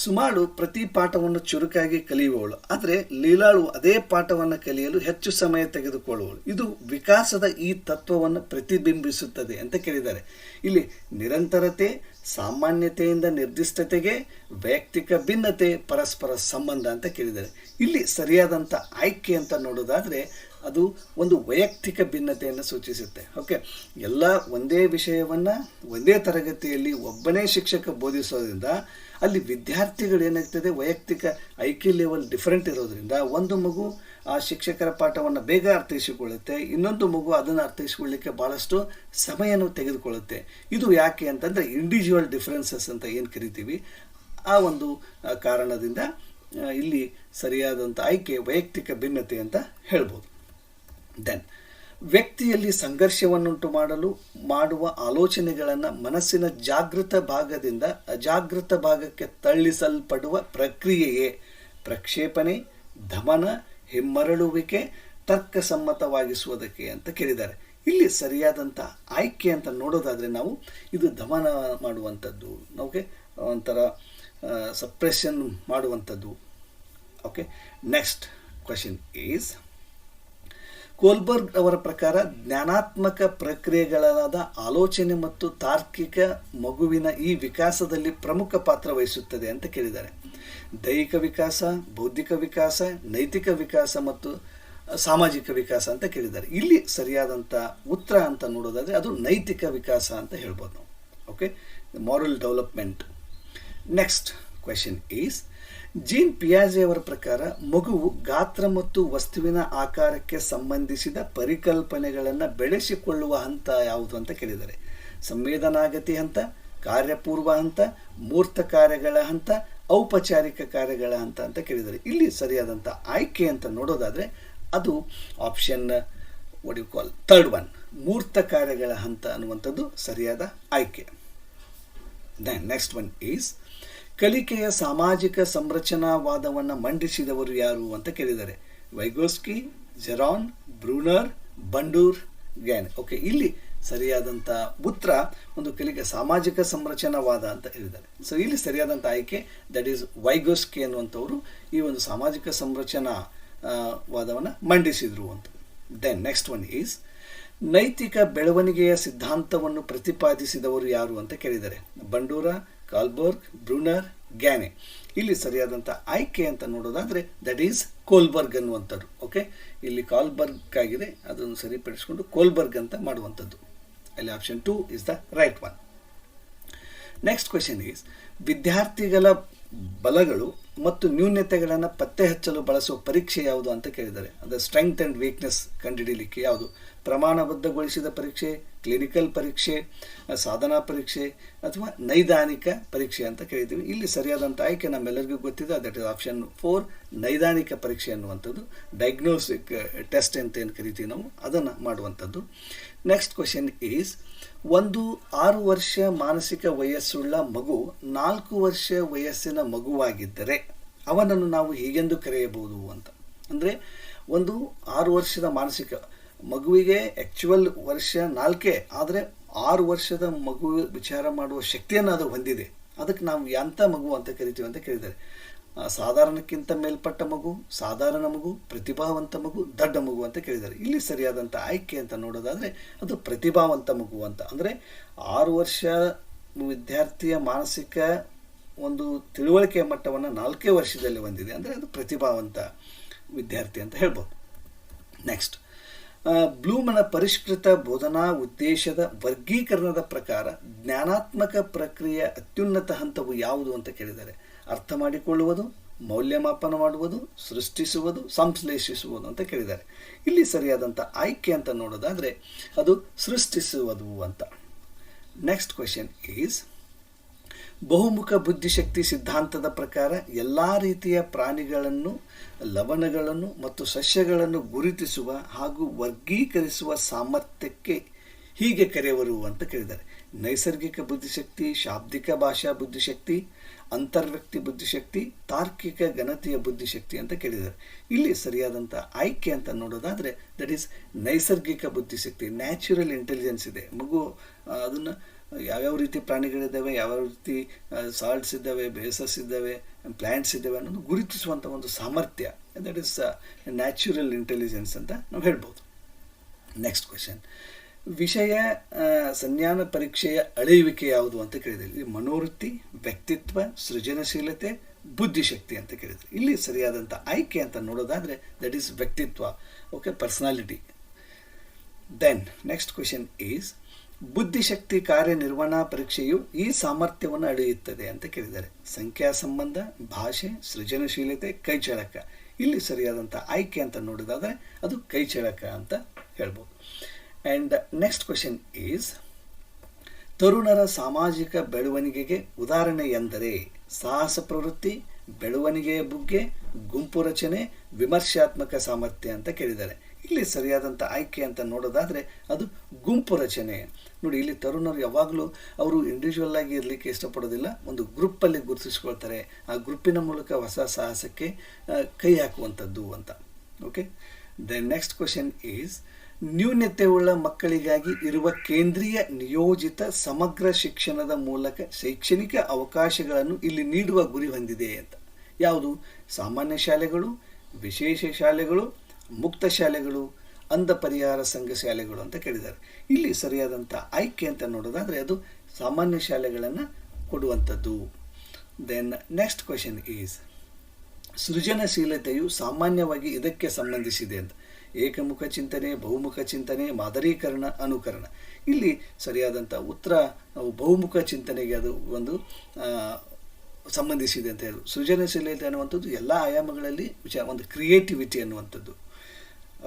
ಸುಮಾಳು ಪ್ರತಿ ಪಾಠವನ್ನು ಚುರುಕಾಗಿ ಕಲಿಯುವವಳು. ಆದರೆ ಲೀಲಾಳು ಅದೇ ಪಾಠವನ್ನು ಕಲಿಯಲು ಹೆಚ್ಚು ಸಮಯ ತೆಗೆದುಕೊಳ್ಳುವಳು. ಇದು ವಿಕಾಸದ ಈ ತತ್ವವನ್ನು ಪ್ರತಿಬಿಂಬಿಸುತ್ತದೆ ಅಂತ ಕೇಳಿದ್ದಾರೆ. ಇಲ್ಲಿ ನಿರಂತರತೆ ಸಾಮಾನ್ಯತೆಯಿಂದ ನಿರ್ದಿಷ್ಟತೆಗೆ ವೈಯಕ್ತಿಕ ಭಿನ್ನತೆ, ಪರಸ್ಪರ ಸಂಬಂಧ ಅಂತ ಕೇಳಿದ್ದಾರೆ. ಇಲ್ಲಿ ಸರಿಯಾದಂಥ ಆಯ್ಕೆ ಅಂತ ನೋಡೋದಾದರೆ ಅದು ಒಂದು ವೈಯಕ್ತಿಕ ಭಿನ್ನತೆಯನ್ನು ಸೂಚಿಸುತ್ತೆ. ಓಕೆ ಎಲ್ಲ ಒಂದೇ ವಿಷಯವನ್ನು ಒಂದೇ ತರಗತಿಯಲ್ಲಿ ಒಬ್ಬನೇ ಶಿಕ್ಷಕ ಬೋಧಿಸೋದ್ರಿಂದ ಅಲ್ಲಿ ವಿದ್ಯಾರ್ಥಿಗಳು ಏನಾಗ್ತದೆ ವೈಯಕ್ತಿಕ ಐಕ್ಯ ಕ್ಯೂ ಲೆವೆಲ್ ಡಿಫ್ರೆಂಟ್ ಇರೋದ್ರಿಂದ ಒಂದು ಮಗು ಆ ಶಿಕ್ಷಕರ ಪಾಠವನ್ನು ಬೇಗ ಅರ್ಥೈಸಿಕೊಳ್ಳುತ್ತೆ, ಇನ್ನೊಂದು ಮಗು ಅದನ್ನು ಅರ್ಥೈಸಿಕೊಳ್ಳಿಕ್ಕೆ ಭಾಳಷ್ಟು ಸಮಯನೂ ತೆಗೆದುಕೊಳ್ಳುತ್ತೆ. ಇದು ಯಾಕೆ ಅಂತಂದರೆ ಇಂಡಿವಿಜುವಲ್ ಡಿಫ್ರೆನ್ಸಸ್ ಅಂತ ಏನು ಕರಿತೀವಿ? ಆ ಒಂದು ಕಾರಣದಿಂದ ಇಲ್ಲಿ ಸರಿಯಾದಂಥ ಆಯ್ಕೆ, ವೈಯಕ್ತಿಕ ಭಿನ್ನತೆ ಅಂತ ಹೇಳ್ಬೋದು. ದೆನ್ ವ್ಯಕ್ತಿಯಲ್ಲಿ ಸಂಘರ್ಷವನ್ನುಂಟು ಮಾಡಲು, ಮಾಡುವ ಆಲೋಚನೆಗಳನ್ನು ಮನಸ್ಸಿನ ಜಾಗೃತ ಭಾಗದಿಂದ, ಅಜಾಗೃತ ಭಾಗಕ್ಕೆ ತಳ್ಳಿಸಲ್ಪಡುವ ಪ್ರಕ್ರಿಯೆಯೇ ಪ್ರಕ್ಷೇಪಣೆ, ದಮನ ಹಿಮ್ಮರಳುವಿಕೆ ತರ್ಕಸಮ್ಮತವಾಗಿಸುವುದಕ್ಕೆ ಅಂತ ಕೇಳಿದ್ದಾರೆ. ಇಲ್ಲಿ ಸರಿಯಾದಂಥ ಆಯ್ಕೆ ಅಂತ ನೋಡೋದಾದರೆ ನಾವು ಇದು ದಮನ ಮಾಡುವಂಥದ್ದು ಓಕೆ ಒಂಥರ ಸಪ್ರೆಷನ್ ಮಾಡುವಂಥದ್ದು okay next question is Kohlberg ಅವರ ಪ್ರಕಾರ ಜ್ಞಾನಾತ್ಮಕ ಪ್ರಕ್ರಿಯೆಗಳಾದ ಆಲೋಚನೆ ಮತ್ತು ತಾರ್ಕಿಕ ಮಗುವಿನ ಈ ವಿಕಾಸದಲ್ಲಿ ಪ್ರಮುಖ ಪಾತ್ರ ವಹಿಸುತ್ತದೆ ಅಂತ ಕೇಳಿದ್ದಾರೆ. ದೈಹಿಕ ವಿಕಾಸ, ಬೌದ್ಧಿಕ ವಿಕಾಸ, ನೈತಿಕ ವಿಕಾಸ ಮತ್ತು ಸಾಮಾಜಿಕ ವಿಕಾಸ ಅಂತ ಕೇಳಿದ್ದಾರೆ. ಇಲ್ಲಿ ಸರಿಯಾದಂಥ ಉತ್ತರ ಅಂತ ನೋಡೋದಾದರೆ ಅದು ನೈತಿಕ ವಿಕಾಸ ಅಂತ ಹೇಳ್ಬೋದು ನಾವು. Okay moral development next question is Jean ಪಿಯಾಜೆ ಅವರ ಪ್ರಕಾರ ಮಗುವು ಗಾತ್ರ ಮತ್ತು ವಸ್ತುವಿನ ಆಕಾರಕ್ಕೆ ಸಂಬಂಧಿಸಿದ ಪರಿಕಲ್ಪನೆಗಳನ್ನು ಬೆಳೆಸಿಕೊಳ್ಳುವ ಹಂತ ಯಾವುದು ಅಂತ ಕೇಳಿದ್ದಾರೆ. ಸಂವೇದನಾಗತಿ ಹಂತ, ಕಾರ್ಯಪೂರ್ವ ಹಂತ, ಮೂರ್ತ ಕಾರ್ಯಗಳ ಹಂತ ಔಪಚಾರಿಕ ಕಾರ್ಯಗಳ ಅಂತ ಅಂತ ಕೇಳಿದ್ದಾರೆ. ಇಲ್ಲಿ ಸರಿಯಾದಂಥ ಆಯ್ಕೆ ಅಂತ ನೋಡೋದಾದರೆ ಅದು option what call third one ಮೂರ್ತ ಕಾರ್ಯಗಳ ಹಂತ ಅನ್ನುವಂಥದ್ದು ಸರಿಯಾದ ಆಯ್ಕೆ. ದೆನ್ ನೆಕ್ಸ್ಟ್ ಒನ್ ಈಸ್ ಕಲಿಕೆಯ ಸಾಮಾಜಿಕ ಸಂರಚನಾವಾದವನ್ನು ಮಂಡಿಸಿದವರು ಯಾರು ಅಂತ ಕೇಳಿದ್ದಾರೆ. Vygotsky Jerome Bruner Bandura Gagne okay ಇಲ್ಲಿ ಸರಿಯಾದಂಥ ಉತ್ತರ ಒಂದು ಕಲಿಕೆ ಸಾಮಾಜಿಕ ಸಂರಚನಾವಾದ ಅಂತ ಹೇಳಿದ್ದಾರೆ. ಸೊ ಇಲ್ಲಿ ಸರಿಯಾದಂಥ ಆಯ್ಕೆ ದಟ್ ಈಸ್ ವೈಗೋಸ್ಕಿ ಅನ್ನುವಂಥವರು ಈ ಒಂದು ಸಾಮಾಜಿಕ ಸಂರಚನಾ ವಾದವನ್ನು ಮಂಡಿಸಿದರು ಅಂತ. ದೆನ್ ನೆಕ್ಸ್ಟ್ ಒನ್ ಈಸ್ ನೈತಿಕ ಬೆಳವಣಿಗೆಯ ಸಿದ್ಧಾಂತವನ್ನು ಪ್ರತಿಪಾದಿಸಿದವರು ಯಾರು ಅಂತ ಕೇಳಿದ್ದಾರೆ. Bandura, Kohlberg, Bruner, Gagne. ಇಲ್ಲಿ ಸರಿಯಾದಂಥ ಆಯ್ಕೆ ಅಂತ ನೋಡೋದಾದರೆ ದಟ್ ಈಸ್ ಕೋಲ್ಬರ್ಗ್ ಅನ್ನುವಂಥದ್ದು ಓಕೆ ಇಲ್ಲಿ ಕಾಲ್ಬರ್ಗ್ ಆಗಿದೆ, ಅದನ್ನು ಸರಿಪಡಿಸಿಕೊಂಡು ಕೋಲ್ಬರ್ಗ್ ಅಂತ ಮಾಡುವಂಥದ್ದು. ಅಲ್ಲಿ option two is the right one next question is ವಿದ್ಯಾರ್ಥಿಗಳ ಬಲಗಳು ಮತ್ತು ನ್ಯೂನ್ಯತೆಗಳನ್ನು ಪತ್ತೆ ಹಚ್ಚಲು ಬಳಸುವ ಪರೀಕ್ಷೆ ಯಾವುದು ಅಂತ ಕೇಳಿದ್ದಾರೆ. ಅಂದರೆ ಸ್ಟ್ರೆಂಗ್ತ್ ಆ್ಯಂಡ್ ವೀಕ್ನೆಸ್ ಕಂಡುಹಿಡಿಯಲಿಕ್ಕೆ ಯಾವುದು? ಪ್ರಮಾಣಬದ್ಧಗೊಳಿಸಿದ ಪರೀಕ್ಷೆ ಕ್ಲಿನಿಕಲ್ ಪರೀಕ್ಷೆ ಸಾಧನಾ ಪರೀಕ್ಷೆ ಅಥವಾ ನೈದಾನಿಕ ಪರೀಕ್ಷೆ ಅಂತ ಕೇಳಿದ್ದೀವಿ ಇಲ್ಲಿ ಸರಿಯಾದಂಥ ಆಯ್ಕೆ ನಮ್ಮೆಲ್ಲರಿಗೂ ಗೊತ್ತಿದೆ. ದಟ್ ಇಸ್ ಆಪ್ಷನ್ ಫೋರ್ ನೈದಾನಿಕ ಪರೀಕ್ಷೆ ಅನ್ನುವಂಥದ್ದು ಡಯಾಗ್ನೋಸ್ಟಿಕ್ ಟೆಸ್ಟ್ ಅಂತ ಏನು ಕರಿತೀವಿ ನಾವು, ಅದನ್ನು ಮಾಡುವಂಥದ್ದು. ನೆಕ್ಸ್ಟ್ ಕ್ವಶನ್ ಈಸ್ ಒಂದು ಆರು ವರ್ಷ ಮಾನಸಿಕ ವಯಸ್ಸುಳ್ಳ ಮಗು ನಾಲ್ಕು ವರ್ಷ ವಯಸ್ಸಿನ ಮಗುವಾಗಿದ್ದರೆ ಅವನನ್ನು ನಾವು ಹೀಗೆಂದು ಕರೆಯಬಹುದು ಅಂತ. ಅಂದರೆ ಒಂದು ಆರು ವರ್ಷದ ಮಾನಸಿಕ ಮಗುವಿಗೆ ಆ್ಯಕ್ಚುವಲ್ ವರ್ಷ ನಾಲ್ಕೇ, ಆದರೆ ಆರು ವರ್ಷದ ಮಗು ವಿಚಾರ ಮಾಡುವ ಶಕ್ತಿಯನ್ನು ಅದು ಹೊಂದಿದೆ. ಅದಕ್ಕೆ ನಾವು ಎಂಥ ಮಗು ಅಂತ ಕರಿತೀವಿ ಅಂತ ಕೇಳಿದ್ದಾರೆ. ಸಾಧಾರಣಕ್ಕಿಂತ ಮೇಲ್ಪಟ್ಟ ಮಗು, ಸಾಧಾರಣ ಮಗು, ಪ್ರತಿಭಾವಂತ ಮಗು, ದೊಡ್ಡ ಮಗು ಅಂತ ಕೇಳಿದ್ದಾರೆ. ಇಲ್ಲಿ ಸರಿಯಾದಂಥ ಆಯ್ಕೆ ಅಂತ ನೋಡೋದಾದರೆ ಅದು ಪ್ರತಿಭಾವಂತ ಮಗು ಅಂತ. ಅಂದರೆ ಆರು ವರ್ಷ ವಿದ್ಯಾರ್ಥಿಯ ಮಾನಸಿಕ ಒಂದು ತಿಳುವಳಿಕೆಯ ಮಟ್ಟವನ್ನು ನಾಲ್ಕೇ ವರ್ಷದಲ್ಲಿ ಹೊಂದಿದೆ. ಅಂದರೆ ಅದು ಪ್ರತಿಭಾವಂತ ವಿದ್ಯಾರ್ಥಿ ಅಂತ ಹೇಳ್ಬೋದು. ನೆಕ್ಸ್ಟ್ ಬ್ಲೂಮನ ಪರಿಷ್ಕೃತ ಬೋಧನಾ ಉದ್ದೇಶದ ವರ್ಗೀಕರಣದ ಪ್ರಕಾರ ಜ್ಞಾನಾತ್ಮಕ ಪ್ರಕ್ರಿಯೆಯ ಅತ್ಯುನ್ನತ ಹಂತವು ಯಾವುದು ಅಂತ ಕೇಳಿದ್ದಾರೆ ಅರ್ಥ ಮಾಡಿಕೊಳ್ಳುವುದು, ಮೌಲ್ಯಮಾಪನ ಮಾಡುವುದು, ಸೃಷ್ಟಿಸುವುದು, ಸಂಶ್ಲೇಷಿಸುವುದು ಅಂತ ಕೇಳಿದ್ದಾರೆ ಇಲ್ಲಿ ಸರಿಯಾದಂಥ ಆಯ್ಕೆ ಅಂತ ನೋಡೋದಾದರೆ ಅದು ಸೃಷ್ಟಿಸುವುದು ಅಂತ. ನೆಕ್ಸ್ಟ್ ಕ್ವೆಶನ್ ಈಸ್ ಬಹುಮುಖ ಬುದ್ಧಿಶಕ್ತಿ ಸಿದ್ಧಾಂತದ ಪ್ರಕಾರ ಎಲ್ಲ ರೀತಿಯ ಪ್ರಾಣಿಗಳನ್ನು, ಲವಣಗಳನ್ನು ಮತ್ತು ಸಸ್ಯಗಳನ್ನು ಗುರುತಿಸುವ ಹಾಗೂ ವರ್ಗೀಕರಿಸುವ ಸಾಮರ್ಥ್ಯಕ್ಕೆ ಹೀಗೆ ಕರೆಯವರು ಅಂತ ಕೇಳಿದ್ದಾರೆ. ನೈಸರ್ಗಿಕ ಬುದ್ಧಿಶಕ್ತಿ, ಶಾಬ್ದಿಕ ಭಾಷಾ ಬುದ್ಧಿಶಕ್ತಿ, ಅಂತರ್ವ್ಯಕ್ತಿ ಬುದ್ಧಿಶಕ್ತಿ, ತಾರ್ಕಿಕ ಗಣತಿಯ ಬುದ್ಧಿಶಕ್ತಿ ಅಂತ ಕೇಳಿದ್ದಾರೆ. ಇಲ್ಲಿ ಸರಿಯಾದಂಥ ಆಯ್ಕೆ ಅಂತ ನೋಡೋದಾದರೆ ದಟ್ ಈಸ್ ನೈಸರ್ಗಿಕ ಬುದ್ಧಿಶಕ್ತಿ ನ್ಯಾಚುರಲ್ ಇಂಟೆಲಿಜೆನ್ಸ್ ಇದೆ. ಮಗು ಅದನ್ನು ಯಾವ್ಯಾವ ರೀತಿ ಪ್ರಾಣಿಗಳಿದ್ದಾವೆ, ಯಾವ್ಯಾವ ರೀತಿ ಸಾಲ್ಟ್ಸ್ ಇದ್ದಾವೆ ಬೇಸಸ್ ಇದ್ದಾವೆ ಪ್ಲ್ಯಾಂಟ್ಸ್ ಇದ್ದಾವೆ ಅನ್ನೋದು ಗುರುತಿಸುವಂಥ ಒಂದು ಸಾಮರ್ಥ್ಯ. ದಟ್ ಇಸ್ ನ್ಯಾಚುರಲ್ ಇಂಟೆಲಿಜೆನ್ಸ್ ಅಂತ ನಾವು ಹೇಳ್ಬೋದು. ನೆಕ್ಸ್ಟ್ ಕ್ವೆಶನ್ ವಿಷಯ ಸಂಜ್ಞಾನ ಪರೀಕ್ಷೆಯ ಅಳೆಯುವಿಕೆ ಯಾವುದು ಅಂತ ಕೇಳಿದ್ರೆ. ಇಲ್ಲಿ ಮನೋವೃತ್ತಿ, ವ್ಯಕ್ತಿತ್ವ, ಸೃಜನಶೀಲತೆ, ಬುದ್ಧಿಶಕ್ತಿ ಅಂತ ಕೇಳಿದ್ರು. ಇಲ್ಲಿ ಸರಿಯಾದಂಥ ಆಯ್ಕೆ ಅಂತ ನೋಡೋದಾದರೆ ದಟ್ ಈಸ್ ವ್ಯಕ್ತಿತ್ವ okay personality then next question is ಬುದ್ಧಿಶಕ್ತಿ ಕಾರ್ಯನಿರ್ವಹಣಾ ಪರೀಕ್ಷೆಯು ಈ ಸಾಮರ್ಥ್ಯವನ್ನು ಅಳೆಯುತ್ತದೆ ಅಂತ ಕೇಳಿದ್ದಾರೆ. ಸಂಖ್ಯಾ ಸಂಬಂಧ, ಭಾಷೆ, ಸೃಜನಶೀಲತೆ, ಕೈಚಳಕ. ಇಲ್ಲಿ ಸರಿಯಾದಂಥ ಆಯ್ಕೆ ಅಂತ ನೋಡೋದಾದರೆ ಅದು ಕೈಚಳಕ ಅಂತ ಹೇಳ್ಬೋದು. ಆ್ಯಂಡ್ ನೆಕ್ಸ್ಟ್ ಕ್ವೆಶನ್ ಈಸ್ ತರುಣರ ಸಾಮಾಜಿಕ ಬೆಳವಣಿಗೆಗೆ ಉದಾಹರಣೆ ಎಂದರೆ ಸಾಹಸ ಪ್ರವೃತ್ತಿ, ಬೆಳವಣಿಗೆಯ ಬುಗ್ಗೆ, ಗುಂಪು ರಚನೆ, ವಿಮರ್ಶಾತ್ಮಕ ಸಾಮರ್ಥ್ಯ ಅಂತ ಕೇಳಿದ್ದಾರೆ. ಇಲ್ಲಿ ಸರಿಯಾದಂಥ ಆಯ್ಕೆ ಅಂತ ನೋಡೋದಾದರೆ ಅದು ಗುಂಪು ರಚನೆ. ನೋಡಿ, ಇಲ್ಲಿ ತರುಣರು ಯಾವಾಗಲೂ ಅವರು ಇಂಡಿವಿಜುವಲ್ ಆಗಿ ಇರಲಿಕ್ಕೆ ಇಷ್ಟಪಡೋದಿಲ್ಲ, ಒಂದು ಗ್ರೂಪಲ್ಲಿ ಗುರುತಿಸ್ಕೊಳ್ತಾರೆ. ಆ ಗ್ರೂಪಿನ ಮೂಲಕ ಹೊಸ ಸಾಹಸಕ್ಕೆ ಕೈ ಹಾಕುವಂಥದ್ದು ಅಂತ. Okay the next question is ನ್ಯೂನತೆಯುಳ್ಳ ಮಕ್ಕಳಿಗಾಗಿ ಇರುವ ಕೇಂದ್ರೀಯ ನಿಯೋಜಿತ ಸಮಗ್ರ ಶಿಕ್ಷಣದ ಮೂಲಕ ಶೈಕ್ಷಣಿಕ ಅವಕಾಶಗಳನ್ನು ಇಲ್ಲಿ ನೀಡುವ ಗುರಿ ಹೊಂದಿದೆ ಅಂತ. ಯಾವುದು? ಸಾಮಾನ್ಯ ಶಾಲೆಗಳು, ವಿಶೇಷ ಶಾಲೆಗಳು ಮುಕ್ತ ಶಾಲೆಗಳು, ಅಂಧ ಪರಿಹಾರ ಸಂಘ ಶಾಲೆಗಳು ಅಂತ ಕೇಳಿದ್ದಾರೆ. ಇಲ್ಲಿ ಸರಿಯಾದಂಥ ಆಯ್ಕೆ ಅಂತ ನೋಡೋದಾದರೆ ಅದು ಸಾಮಾನ್ಯ ಶಾಲೆಗಳನ್ನು ಕೊಡುವಂಥದ್ದು. ದೆನ್ ನೆಕ್ಸ್ಟ್ ಕ್ವೆಶನ್ ಈಸ್ ಸೃಜನಶೀಲತೆಯು ಸಾಮಾನ್ಯವಾಗಿ ಇದಕ್ಕೆ ಸಂಬಂಧಿಸಿದೆ ಅಂತ. ಏಕಮುಖ ಚಿಂತನೆ, ಬಹುಮುಖ ಚಿಂತನೆ, ಮಾದರೀಕರಣ, ಅನುಕರಣ. ಇಲ್ಲಿ ಸರಿಯಾದಂಥ ಉತ್ತರ ಬಹುಮುಖ ಚಿಂತನೆಗೆ ಅದು ಒಂದು ಸಂಬಂಧಿಸಿದೆ ಅಂತ ಹೇಳಿ ಸೃಜನಶೀಲತೆ ಅನ್ನುವಂಥದ್ದು ಎಲ್ಲ ಆಯಾಮಗಳಲ್ಲಿ ವಿಚಾರ, ಒಂದು ಕ್ರಿಯೇಟಿವಿಟಿ ಅನ್ನುವಂಥದ್ದು.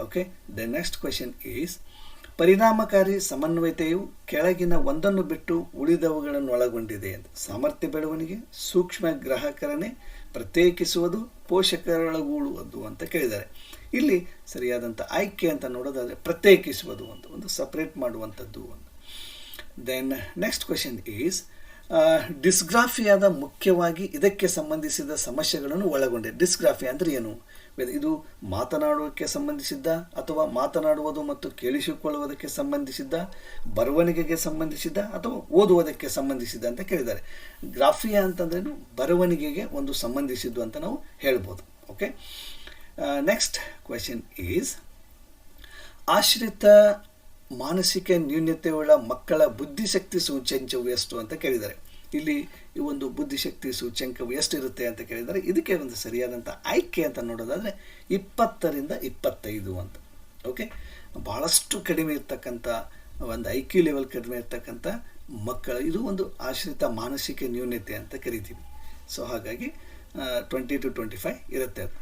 Okay the next question is ಪರಿಣಾಮಕಾರಿ ಸಮನ್ವಯತೆಯು ಕೆಳಗಿನ ಒಂದನ್ನು ಬಿಟ್ಟು ಉಳಿದವುಗಳನ್ನು ಒಳಗೊಂಡಿದೆ ಅಂತ ಸಾಮರ್ಥ್ಯ ಬೆಳವಣಿಗೆ, ಸೂಕ್ಷ್ಮ ಗ್ರಾಹಕರನ್ನೇ ಪ್ರತ್ಯೇಕಿಸುವುದು, ಪೋಷಕರೊಳಗೂಡುವುದು ಅಂತ ಕೇಳಿದ್ದಾರೆ. ಇಲ್ಲಿ ಸರಿಯಾದಂಥ ಆಯ್ಕೆ ಅಂತ ನೋಡೋದಾದರೆ ಪ್ರತ್ಯೇಕಿಸುವುದು ಅಂತ ಒಂದು ಸಪ್ರೇಟ್ ಮಾಡುವಂಥದ್ದು ಅಂತ ದೆನ್ ನೆಕ್ಸ್ಟ್ ಕ್ವೆಶನ್ ಈಸ್ ಡಿಸ್ಗ್ರಾಫಿಯಾದ ಮುಖ್ಯವಾಗಿ ಇದಕ್ಕೆ ಸಂಬಂಧಿಸಿದ ಸಮಸ್ಯೆಗಳನ್ನು ಒಳಗೊಂಡಿದೆ. ಡಿಸ್ಗ್ರಾಫಿ ಅಂದರೆ ಏನು? ಇದು ಮಾತನಾಡುವುದಕ್ಕೆ ಸಂಬಂಧಿಸಿದ್ದ ಅಥವಾ ಮಾತನಾಡುವುದು ಮತ್ತು ಕೇಳಿಸಿಕೊಳ್ಳುವುದಕ್ಕೆ ಸಂಬಂಧಿಸಿದ್ದ, ಬರವಣಿಗೆಗೆ ಸಂಬಂಧಿಸಿದ್ದ ಅಥವಾ ಓದುವುದಕ್ಕೆ ಸಂಬಂಧಿಸಿದ ಅಂತ ಕೇಳಿದ್ದಾರೆ. ಗ್ರಾಫಿಯಾ ಅಂತಂದ್ರೇನು ಬರವಣಿಗೆಗೆ ಒಂದು ಸಂಬಂಧಿಸಿದ್ದು ಅಂತ ನಾವು ಹೇಳ್ಬೋದು. ಓಕೆ ನೆಕ್ಸ್ಟ್ ಕ್ವೆಶನ್ ಈಸ್ ಆಶ್ರಿತ ಮಾನಸಿಕ ನ್ಯೂನ್ಯತೆಯುಳ್ಳ ಮಕ್ಕಳ ಬುದ್ಧಿಶಕ್ತಿ ಸೂಚ್ಯಂಚವು ಎಷ್ಟು ಅಂತ ಕೇಳಿದ್ದಾರೆ. ಇಲ್ಲಿ ಈ ಒಂದು ಬುದ್ಧಿಶಕ್ತಿ ಸೂಚ್ಯಂಕವು ಎಷ್ಟಿರುತ್ತೆ ಅಂತ ಕೇಳಿದರೆ ಇದಕ್ಕೆ ಒಂದು ಸರಿಯಾದಂಥ ಆಯ್ಕೆ ಅಂತ ನೋಡೋದಾದರೆ ಇಪ್ಪತ್ತರಿಂದ ಇಪ್ಪತ್ತೈದು ಅಂತ. ಓಕೆ ಭಾಳಷ್ಟು ಕಡಿಮೆ ಇರ್ತಕ್ಕಂಥ, ಒಂದು ಐ ಕ್ಯೂ ಲೆವೆಲ್ ಕಡಿಮೆ ಇರ್ತಕ್ಕಂಥ ಮಕ್ಕಳು, ಇದು ಒಂದು ಆಶ್ರಿತ ಮಾನಸಿಕ ನ್ಯೂನತೆ ಅಂತ ಕರಿತೀವಿ. ಸೊ ಹಾಗಾಗಿ ಟ್ವೆಂಟಿ ಟು ಟ್ವೆಂಟಿ ಫೈವ್ ಇರುತ್ತೆ ಅದು.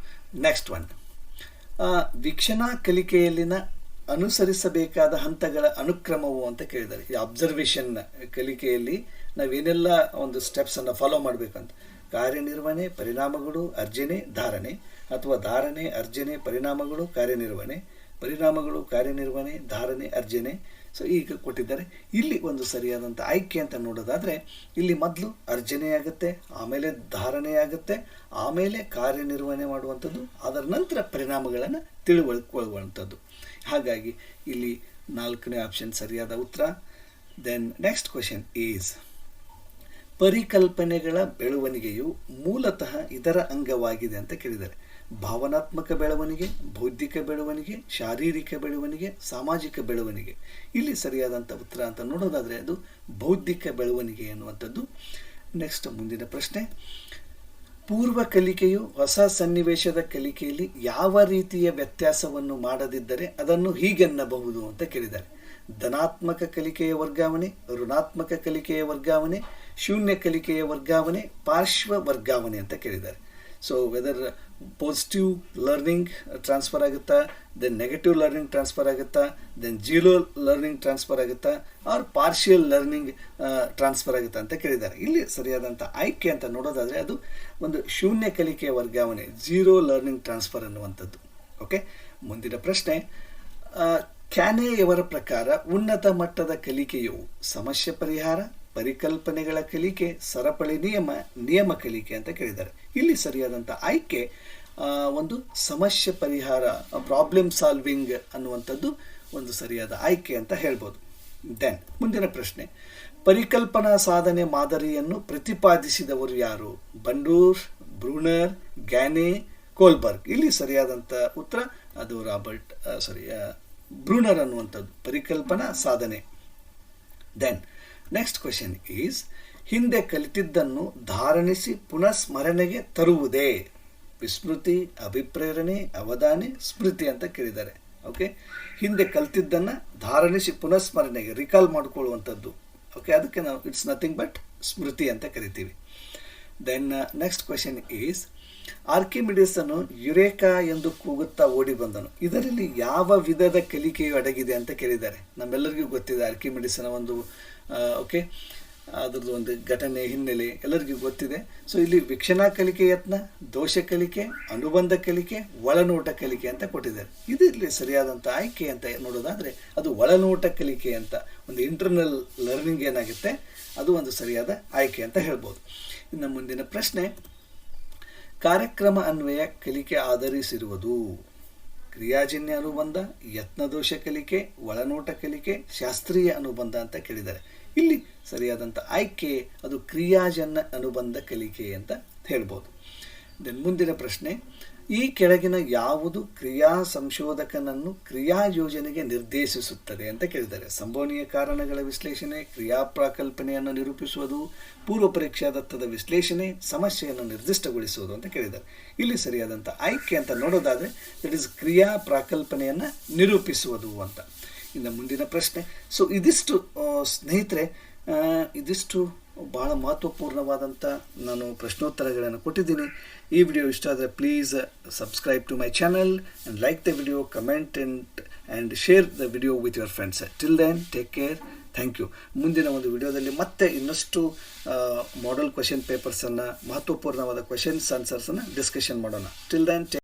ನೆಕ್ಸ್ಟ್ ಒನ್ ವೀಕ್ಷಣಾ ಕಲಿಕೆಯಲ್ಲಿನ ಅನುಸರಿಸಬೇಕಾದ ಹಂತಗಳ ಅನುಕ್ರಮವು ಅಂತ ಕೇಳಿದ್ದಾರೆ. ಈ ಅಬ್ಸರ್ವೇಷನ್ ಕಲಿಕೆಯಲ್ಲಿ ನಾವೇನೆಲ್ಲ ಒಂದು ಸ್ಟೆಪ್ಸನ್ನು ಫಾಲೋ ಮಾಡಬೇಕಂತ? ಕಾರ್ಯನಿರ್ವಹಣೆ, ಪರಿಣಾಮಗಳು, ಅರ್ಜನೆ, ಧಾರಣೆ. ಅಥವಾ ಧಾರಣೆ, ಅರ್ಜನೆ, ಪರಿಣಾಮಗಳು, ಕಾರ್ಯನಿರ್ವಹಣೆ. ಪರಿಣಾಮಗಳು, ಕಾರ್ಯನಿರ್ವಹಣೆ, ಧಾರಣೆ, ಅರ್ಜನೆ. ಸೊ ಈಗ ಕೊಟ್ಟಿದ್ದಾರೆ. ಇಲ್ಲಿ ಒಂದು ಸರಿಯಾದಂಥ ಆಯ್ಕೆ ಅಂತ ನೋಡೋದಾದರೆ, ಇಲ್ಲಿ ಮೊದಲು ಅರ್ಜನೆ ಆಗುತ್ತೆ, ಆಮೇಲೆ ಧಾರಣೆ ಆಗುತ್ತೆ, ಆಮೇಲೆ ಕಾರ್ಯನಿರ್ವಹಣೆ ಮಾಡುವಂಥದ್ದು, ಅದರ ನಂತರ ಪರಿಣಾಮಗಳನ್ನು ತಿಳುವಳ್ಕೊಳ್ಳುವಂಥದ್ದು ಹಾಗಾಗಿ ಇಲ್ಲಿ ನಾಲ್ಕನೇ ಆಪ್ಷನ್ ಸರಿಯಾದ ಉತ್ತರ. ದೆನ್ ನೆಕ್ಸ್ಟ್ ಕ್ವೆಶನ್ ಈಸ್ ಪರಿಕಲ್ಪನೆಗಳ ಬೆಳವಣಿಗೆಯು ಮೂಲತಃ ಇದರ ಅಂಗವಾಗಿದೆ ಅಂತ ಕೇಳಿದ್ದಾರೆ. ಭಾವನಾತ್ಮಕ ಬೆಳವಣಿಗೆ, ಬೌದ್ಧಿಕ ಬೆಳವಣಿಗೆ, ಶಾರೀರಿಕ ಬೆಳವಣಿಗೆ, ಸಾಮಾಜಿಕ ಬೆಳವಣಿಗೆ. ಇಲ್ಲಿ ಸರಿಯಾದಂಥ ಉತ್ತರ ಅಂತ ನೋಡೋದಾದರೆ ಅದು ಬೌದ್ಧಿಕ ಬೆಳವಣಿಗೆ ಅನ್ನುವಂಥದ್ದು ನೆಕ್ಸ್ಟ್ ಮುಂದಿನ ಪ್ರಶ್ನೆ. ಪೂರ್ವ ಕಲಿಕೆಯು ಹೊಸ ಸನ್ನಿವೇಶದ ಕಲಿಕೆಯಲ್ಲಿ ಯಾವ ರೀತಿಯ ವ್ಯತ್ಯಾಸವನ್ನು ಮಾಡದಿದ್ದರೆ ಅದನ್ನು ಹೀಗೆನ್ನಬಹುದು ಅಂತ ಕೇಳಿದ್ದಾರೆ. ಧನಾತ್ಮಕ ಕಲಿಕೆಯ ವರ್ಗಾವಣೆ, ಋಣಾತ್ಮಕ ಕಲಿಕೆಯ ವರ್ಗಾವಣೆ ಶೂನ್ಯ ಕಲಿಕೆಯ ವರ್ಗಾವಣೆ, ಪಾರ್ಶ್ವ ವರ್ಗಾವಣೆ ಅಂತ ಕೇಳಿದ್ದಾರೆ. So whether positive learning transfer ಆಗುತ್ತಾ ದೆನ್ ನೆಗೆಟಿವ್ ಲರ್ನಿಂಗ್ ಟ್ರಾನ್ಸ್ಫರ್ ಆಗುತ್ತಾ ದೆನ್ ಜೀರೋ ಲರ್ನಿಂಗ್ ಟ್ರಾನ್ಸ್ಫರ್ ಆಗುತ್ತಾ ಆರ್ ಪಾರ್ಶಿಯಲ್ ಲರ್ನಿಂಗ್ ಟ್ರಾನ್ಸ್ಫರ್ ಆಗುತ್ತಾ ಅಂತ ಕೇಳಿದ್ದಾರೆ. ಇಲ್ಲಿ ಸರಿಯಾದಂಥ ಆಯ್ಕೆ ಅಂತ ನೋಡೋದಾದರೆ ಅದು ಒಂದು ಶೂನ್ಯ ಕಲಿಕೆಯ ವರ್ಗಾವಣೆ ಜೀರೋ ಲರ್ನಿಂಗ್ ಟ್ರಾನ್ಸ್ಫರ್ ಅನ್ನುವಂಥದ್ದು. ಓಕೆ ಮುಂದಿನ ಪ್ರಶ್ನೆ ಕ್ಯಾನೆಯವರ ಪ್ರಕಾರ ಉನ್ನತ ಮಟ್ಟದ ಕಲಿಕೆಯು ಸಮಸ್ಯೆ ಪರಿಹಾರ ಪರಿಕಲ್ಪನೆಗಳ ಕಲಿಕೆ, ಸರಪಳಿ ನಿಯಮ ನಿಯಮ ಕಲಿಕೆ ಅಂತ ಕೇಳಿದ್ದಾರೆ. ಇಲ್ಲಿ ಸರಿಯಾದಂಥ ಆಯ್ಕೆ ಒಂದು ಸಮಸ್ಯೆ ಪರಿಹಾರ ಪ್ರಾಬ್ಲಮ್ ಸಾಲ್ವಿಂಗ್ ಅನ್ನುವಂಥದ್ದು ಒಂದು ಸರಿಯಾದ ಆಯ್ಕೆ ಅಂತ ಹೇಳ್ಬೋದು. ದೆನ್ ಮುಂದಿನ ಪ್ರಶ್ನೆ. ಪರಿಕಲ್ಪನಾ ಸಾಧನೆ ಮಾದರಿಯನ್ನು ಪ್ರತಿಪಾದಿಸಿದವರು ಯಾರು? Bandura, Bruner, Gagne, Kohlberg. ಇಲ್ಲಿ ಸರಿಯಾದಂಥ ಉತ್ತರ ಅದು ರಾಬರ್ಟ್ ಸಾರಿ ಬ್ರೂನರ್ ಅನ್ನುವಂಥದ್ದು. ಪರಿಕಲ್ಪನಾ ಸಾಧನೆ. ದೆನ್ ನೆಕ್ಸ್ಟ್ ಕ್ವೆಶನ್ ಈಸ್ ಹಿಂದೆ ಕಲಿತಿದ್ದನ್ನು ಧಾರಣಿಸಿ ಪುನಃ ಸ್ಮರಣೆಗೆ ತರುವುದೇ? ವಿಸ್ಮೃತಿ, ಅಭಿಪ್ರೇರಣೆ, ಅವಧಾನಿ, ಸ್ಮೃತಿ ಅಂತ ಕೇಳಿದ್ದಾರೆ. ಓಕೆ ಹಿಂದೆ ಕಲಿತಿದ್ದನ್ನು ಧಾರಣಿಸಿ ಪುನಃ ಸ್ಮರಣೆಗೆ ರಿಕಾಲ್ ಮಾಡಿಕೊಳ್ಳುವಂಥದ್ದು. ಓಕೆ ಅದಕ್ಕೆ ನಾವು ಇಟ್ಸ್ ನಥಿಂಗ್ ಬಟ್ ಸ್ಮೃತಿ ಅಂತ ಕರಿತೀವಿ. Then next question is Archimedes ಅನ್ನು ಯುರೇಕಾ ಎಂದು ಕೂಗುತ್ತಾ ಓಡಿ ಬಂದನು. ಇದರಲ್ಲಿ ಯಾವ ವಿಧದ ಕಲಿಕೆಯು ಅಡಗಿದೆ ಅಂತ ಕೇಳಿದ್ದಾರೆ. ನಮ್ಮೆಲ್ಲರಿಗೂ ಗೊತ್ತಿದೆ ಆರ್ಕಿಮಿಡಿಸನ ಒಂದು ಓಕೆ ಅದರದ್ದು ಒಂದು ಘಟನೆ ಹಿನ್ನೆಲೆ ಎಲ್ಲರಿಗೂ ಗೊತ್ತಿದೆ. ಸೊ ಇಲ್ಲಿ ವೀಕ್ಷಣಾ ಕಲಿಕೆ ಯತ್ನ, ದೋಷ ಕಲಿಕೆ, ಅನುಬಂಧ ಕಲಿಕೆ, ಒಳನೋಟ ಕಲಿಕೆ ಅಂತ ಕೊಟ್ಟಿದ್ದಾರೆ. ಇದರಲ್ಲಿ ಸರಿಯಾದಂಥ ಆಯ್ಕೆ ಅಂತ ನೋಡೋದಾದರೆ ಅದು ಒಳನೋಟ ಕಲಿಕೆ ಅಂತ, ಒಂದು ಇಂಟರ್ನಲ್ ಲರ್ನಿಂಗ್ ಏನಾಗುತ್ತೆ, ಅದು ಒಂದು ಸರಿಯಾದ ಆಯ್ಕೆ ಅಂತ ಹೇಳ್ಬೋದು. ಇನ್ನು ಮುಂದಿನ ಪ್ರಶ್ನೆ ಕಾರ್ಯಕ್ರಮ ಅನ್ವಯ ಕಲಿಕೆ ಆಧರಿಸಿರುವುದು. ಕ್ರಿಯಾಜನ್ಯ ಅನುಬಂಧ, ಯತ್ನದೋಷ ಕಲಿಕೆ, ಒಳನೋಟ ಕಲಿಕೆ, ಶಾಸ್ತ್ರೀಯ ಅನುಬಂಧ ಅಂತ ಕೇಳಿದ್ದಾರೆ. ಇಲ್ಲಿ ಸರಿಯಾದಂಥ ಆಯ್ಕೆ, ಅದು ಕ್ರಿಯಾಜನ್ಯ ಅನುಬಂಧ ಕಲಿಕೆ ಅಂತ ಹೇಳ್ಬೋದು. ದೆನ್ ಮುಂದಿನ ಪ್ರಶ್ನೆ. ಈ ಕೆಳಗಿನ ಯಾವುದು ಕ್ರಿಯಾ ಸಂಶೋಧಕನನ್ನು ಕ್ರಿಯಾ ಯೋಜನೆಗೆ ನಿರ್ದೇಶಿಸುತ್ತದೆ ಅಂತ ಕೇಳಿದ್ದಾರೆ. ಸಂಭವನೀಯ ಕಾರಣಗಳ ವಿಶ್ಲೇಷಣೆ, ಕ್ರಿಯಾ ಪ್ರಾಕಲ್ಪನೆಯನ್ನು ನಿರೂಪಿಸುವುದು, ಪೂರ್ವ ಪರೀಕ್ಷಾ ದತ್ತದ ವಿಶ್ಲೇಷಣೆ, ಸಮಸ್ಯೆಯನ್ನು ನಿರ್ದಿಷ್ಟಗೊಳಿಸುವುದು ಅಂತ ಕೇಳಿದ್ದಾರೆ. ಇಲ್ಲಿ ಸರಿಯಾದಂಥ ಆಯ್ಕೆ ಅಂತ ನೋಡೋದಾದರೆ ದಟ್ ಇಸ್ ಕ್ರಿಯಾ ಪ್ರಾಕಲ್ಪನೆಯನ್ನು ನಿರೂಪಿಸುವುದು ಅಂತ. ಇನ್ನು ಮುಂದಿನ ಪ್ರಶ್ನೆ. ಸೊ ಇದಿಷ್ಟು ಸ್ನೇಹಿತರೆ ಇದಿಷ್ಟು ಭಾಳ ಮಹತ್ವಪೂರ್ಣವಾದಂಥ ನಾನು ಪ್ರಶ್ನೋತ್ತರಗಳನ್ನು ಕೊಟ್ಟಿದ್ದೀನಿ. ಈ ವಿಡಿಯೋ ಇಷ್ಟ ಆದರೆ please subscribe to my channel and like the video comment and and share the video with your friends till then take care thank you ಮುಂದಿನ ಒಂದು ವಿಡಿಯೋದಲ್ಲಿ ಮತ್ತೆ ಇನ್ನಷ್ಟು ಮಾಡಲ್ ಕ್ವೆಶನ್ ಪೇಪರ್ಸನ್ನು ಮಹತ್ವಪೂರ್ಣವಾದ ಕ್ವೆಶನ್ಸ್ ಆನ್ಸರ್ಸನ್ನು ಡಿಸ್ಕಷನ್ ಮಾಡೋಣ. Till then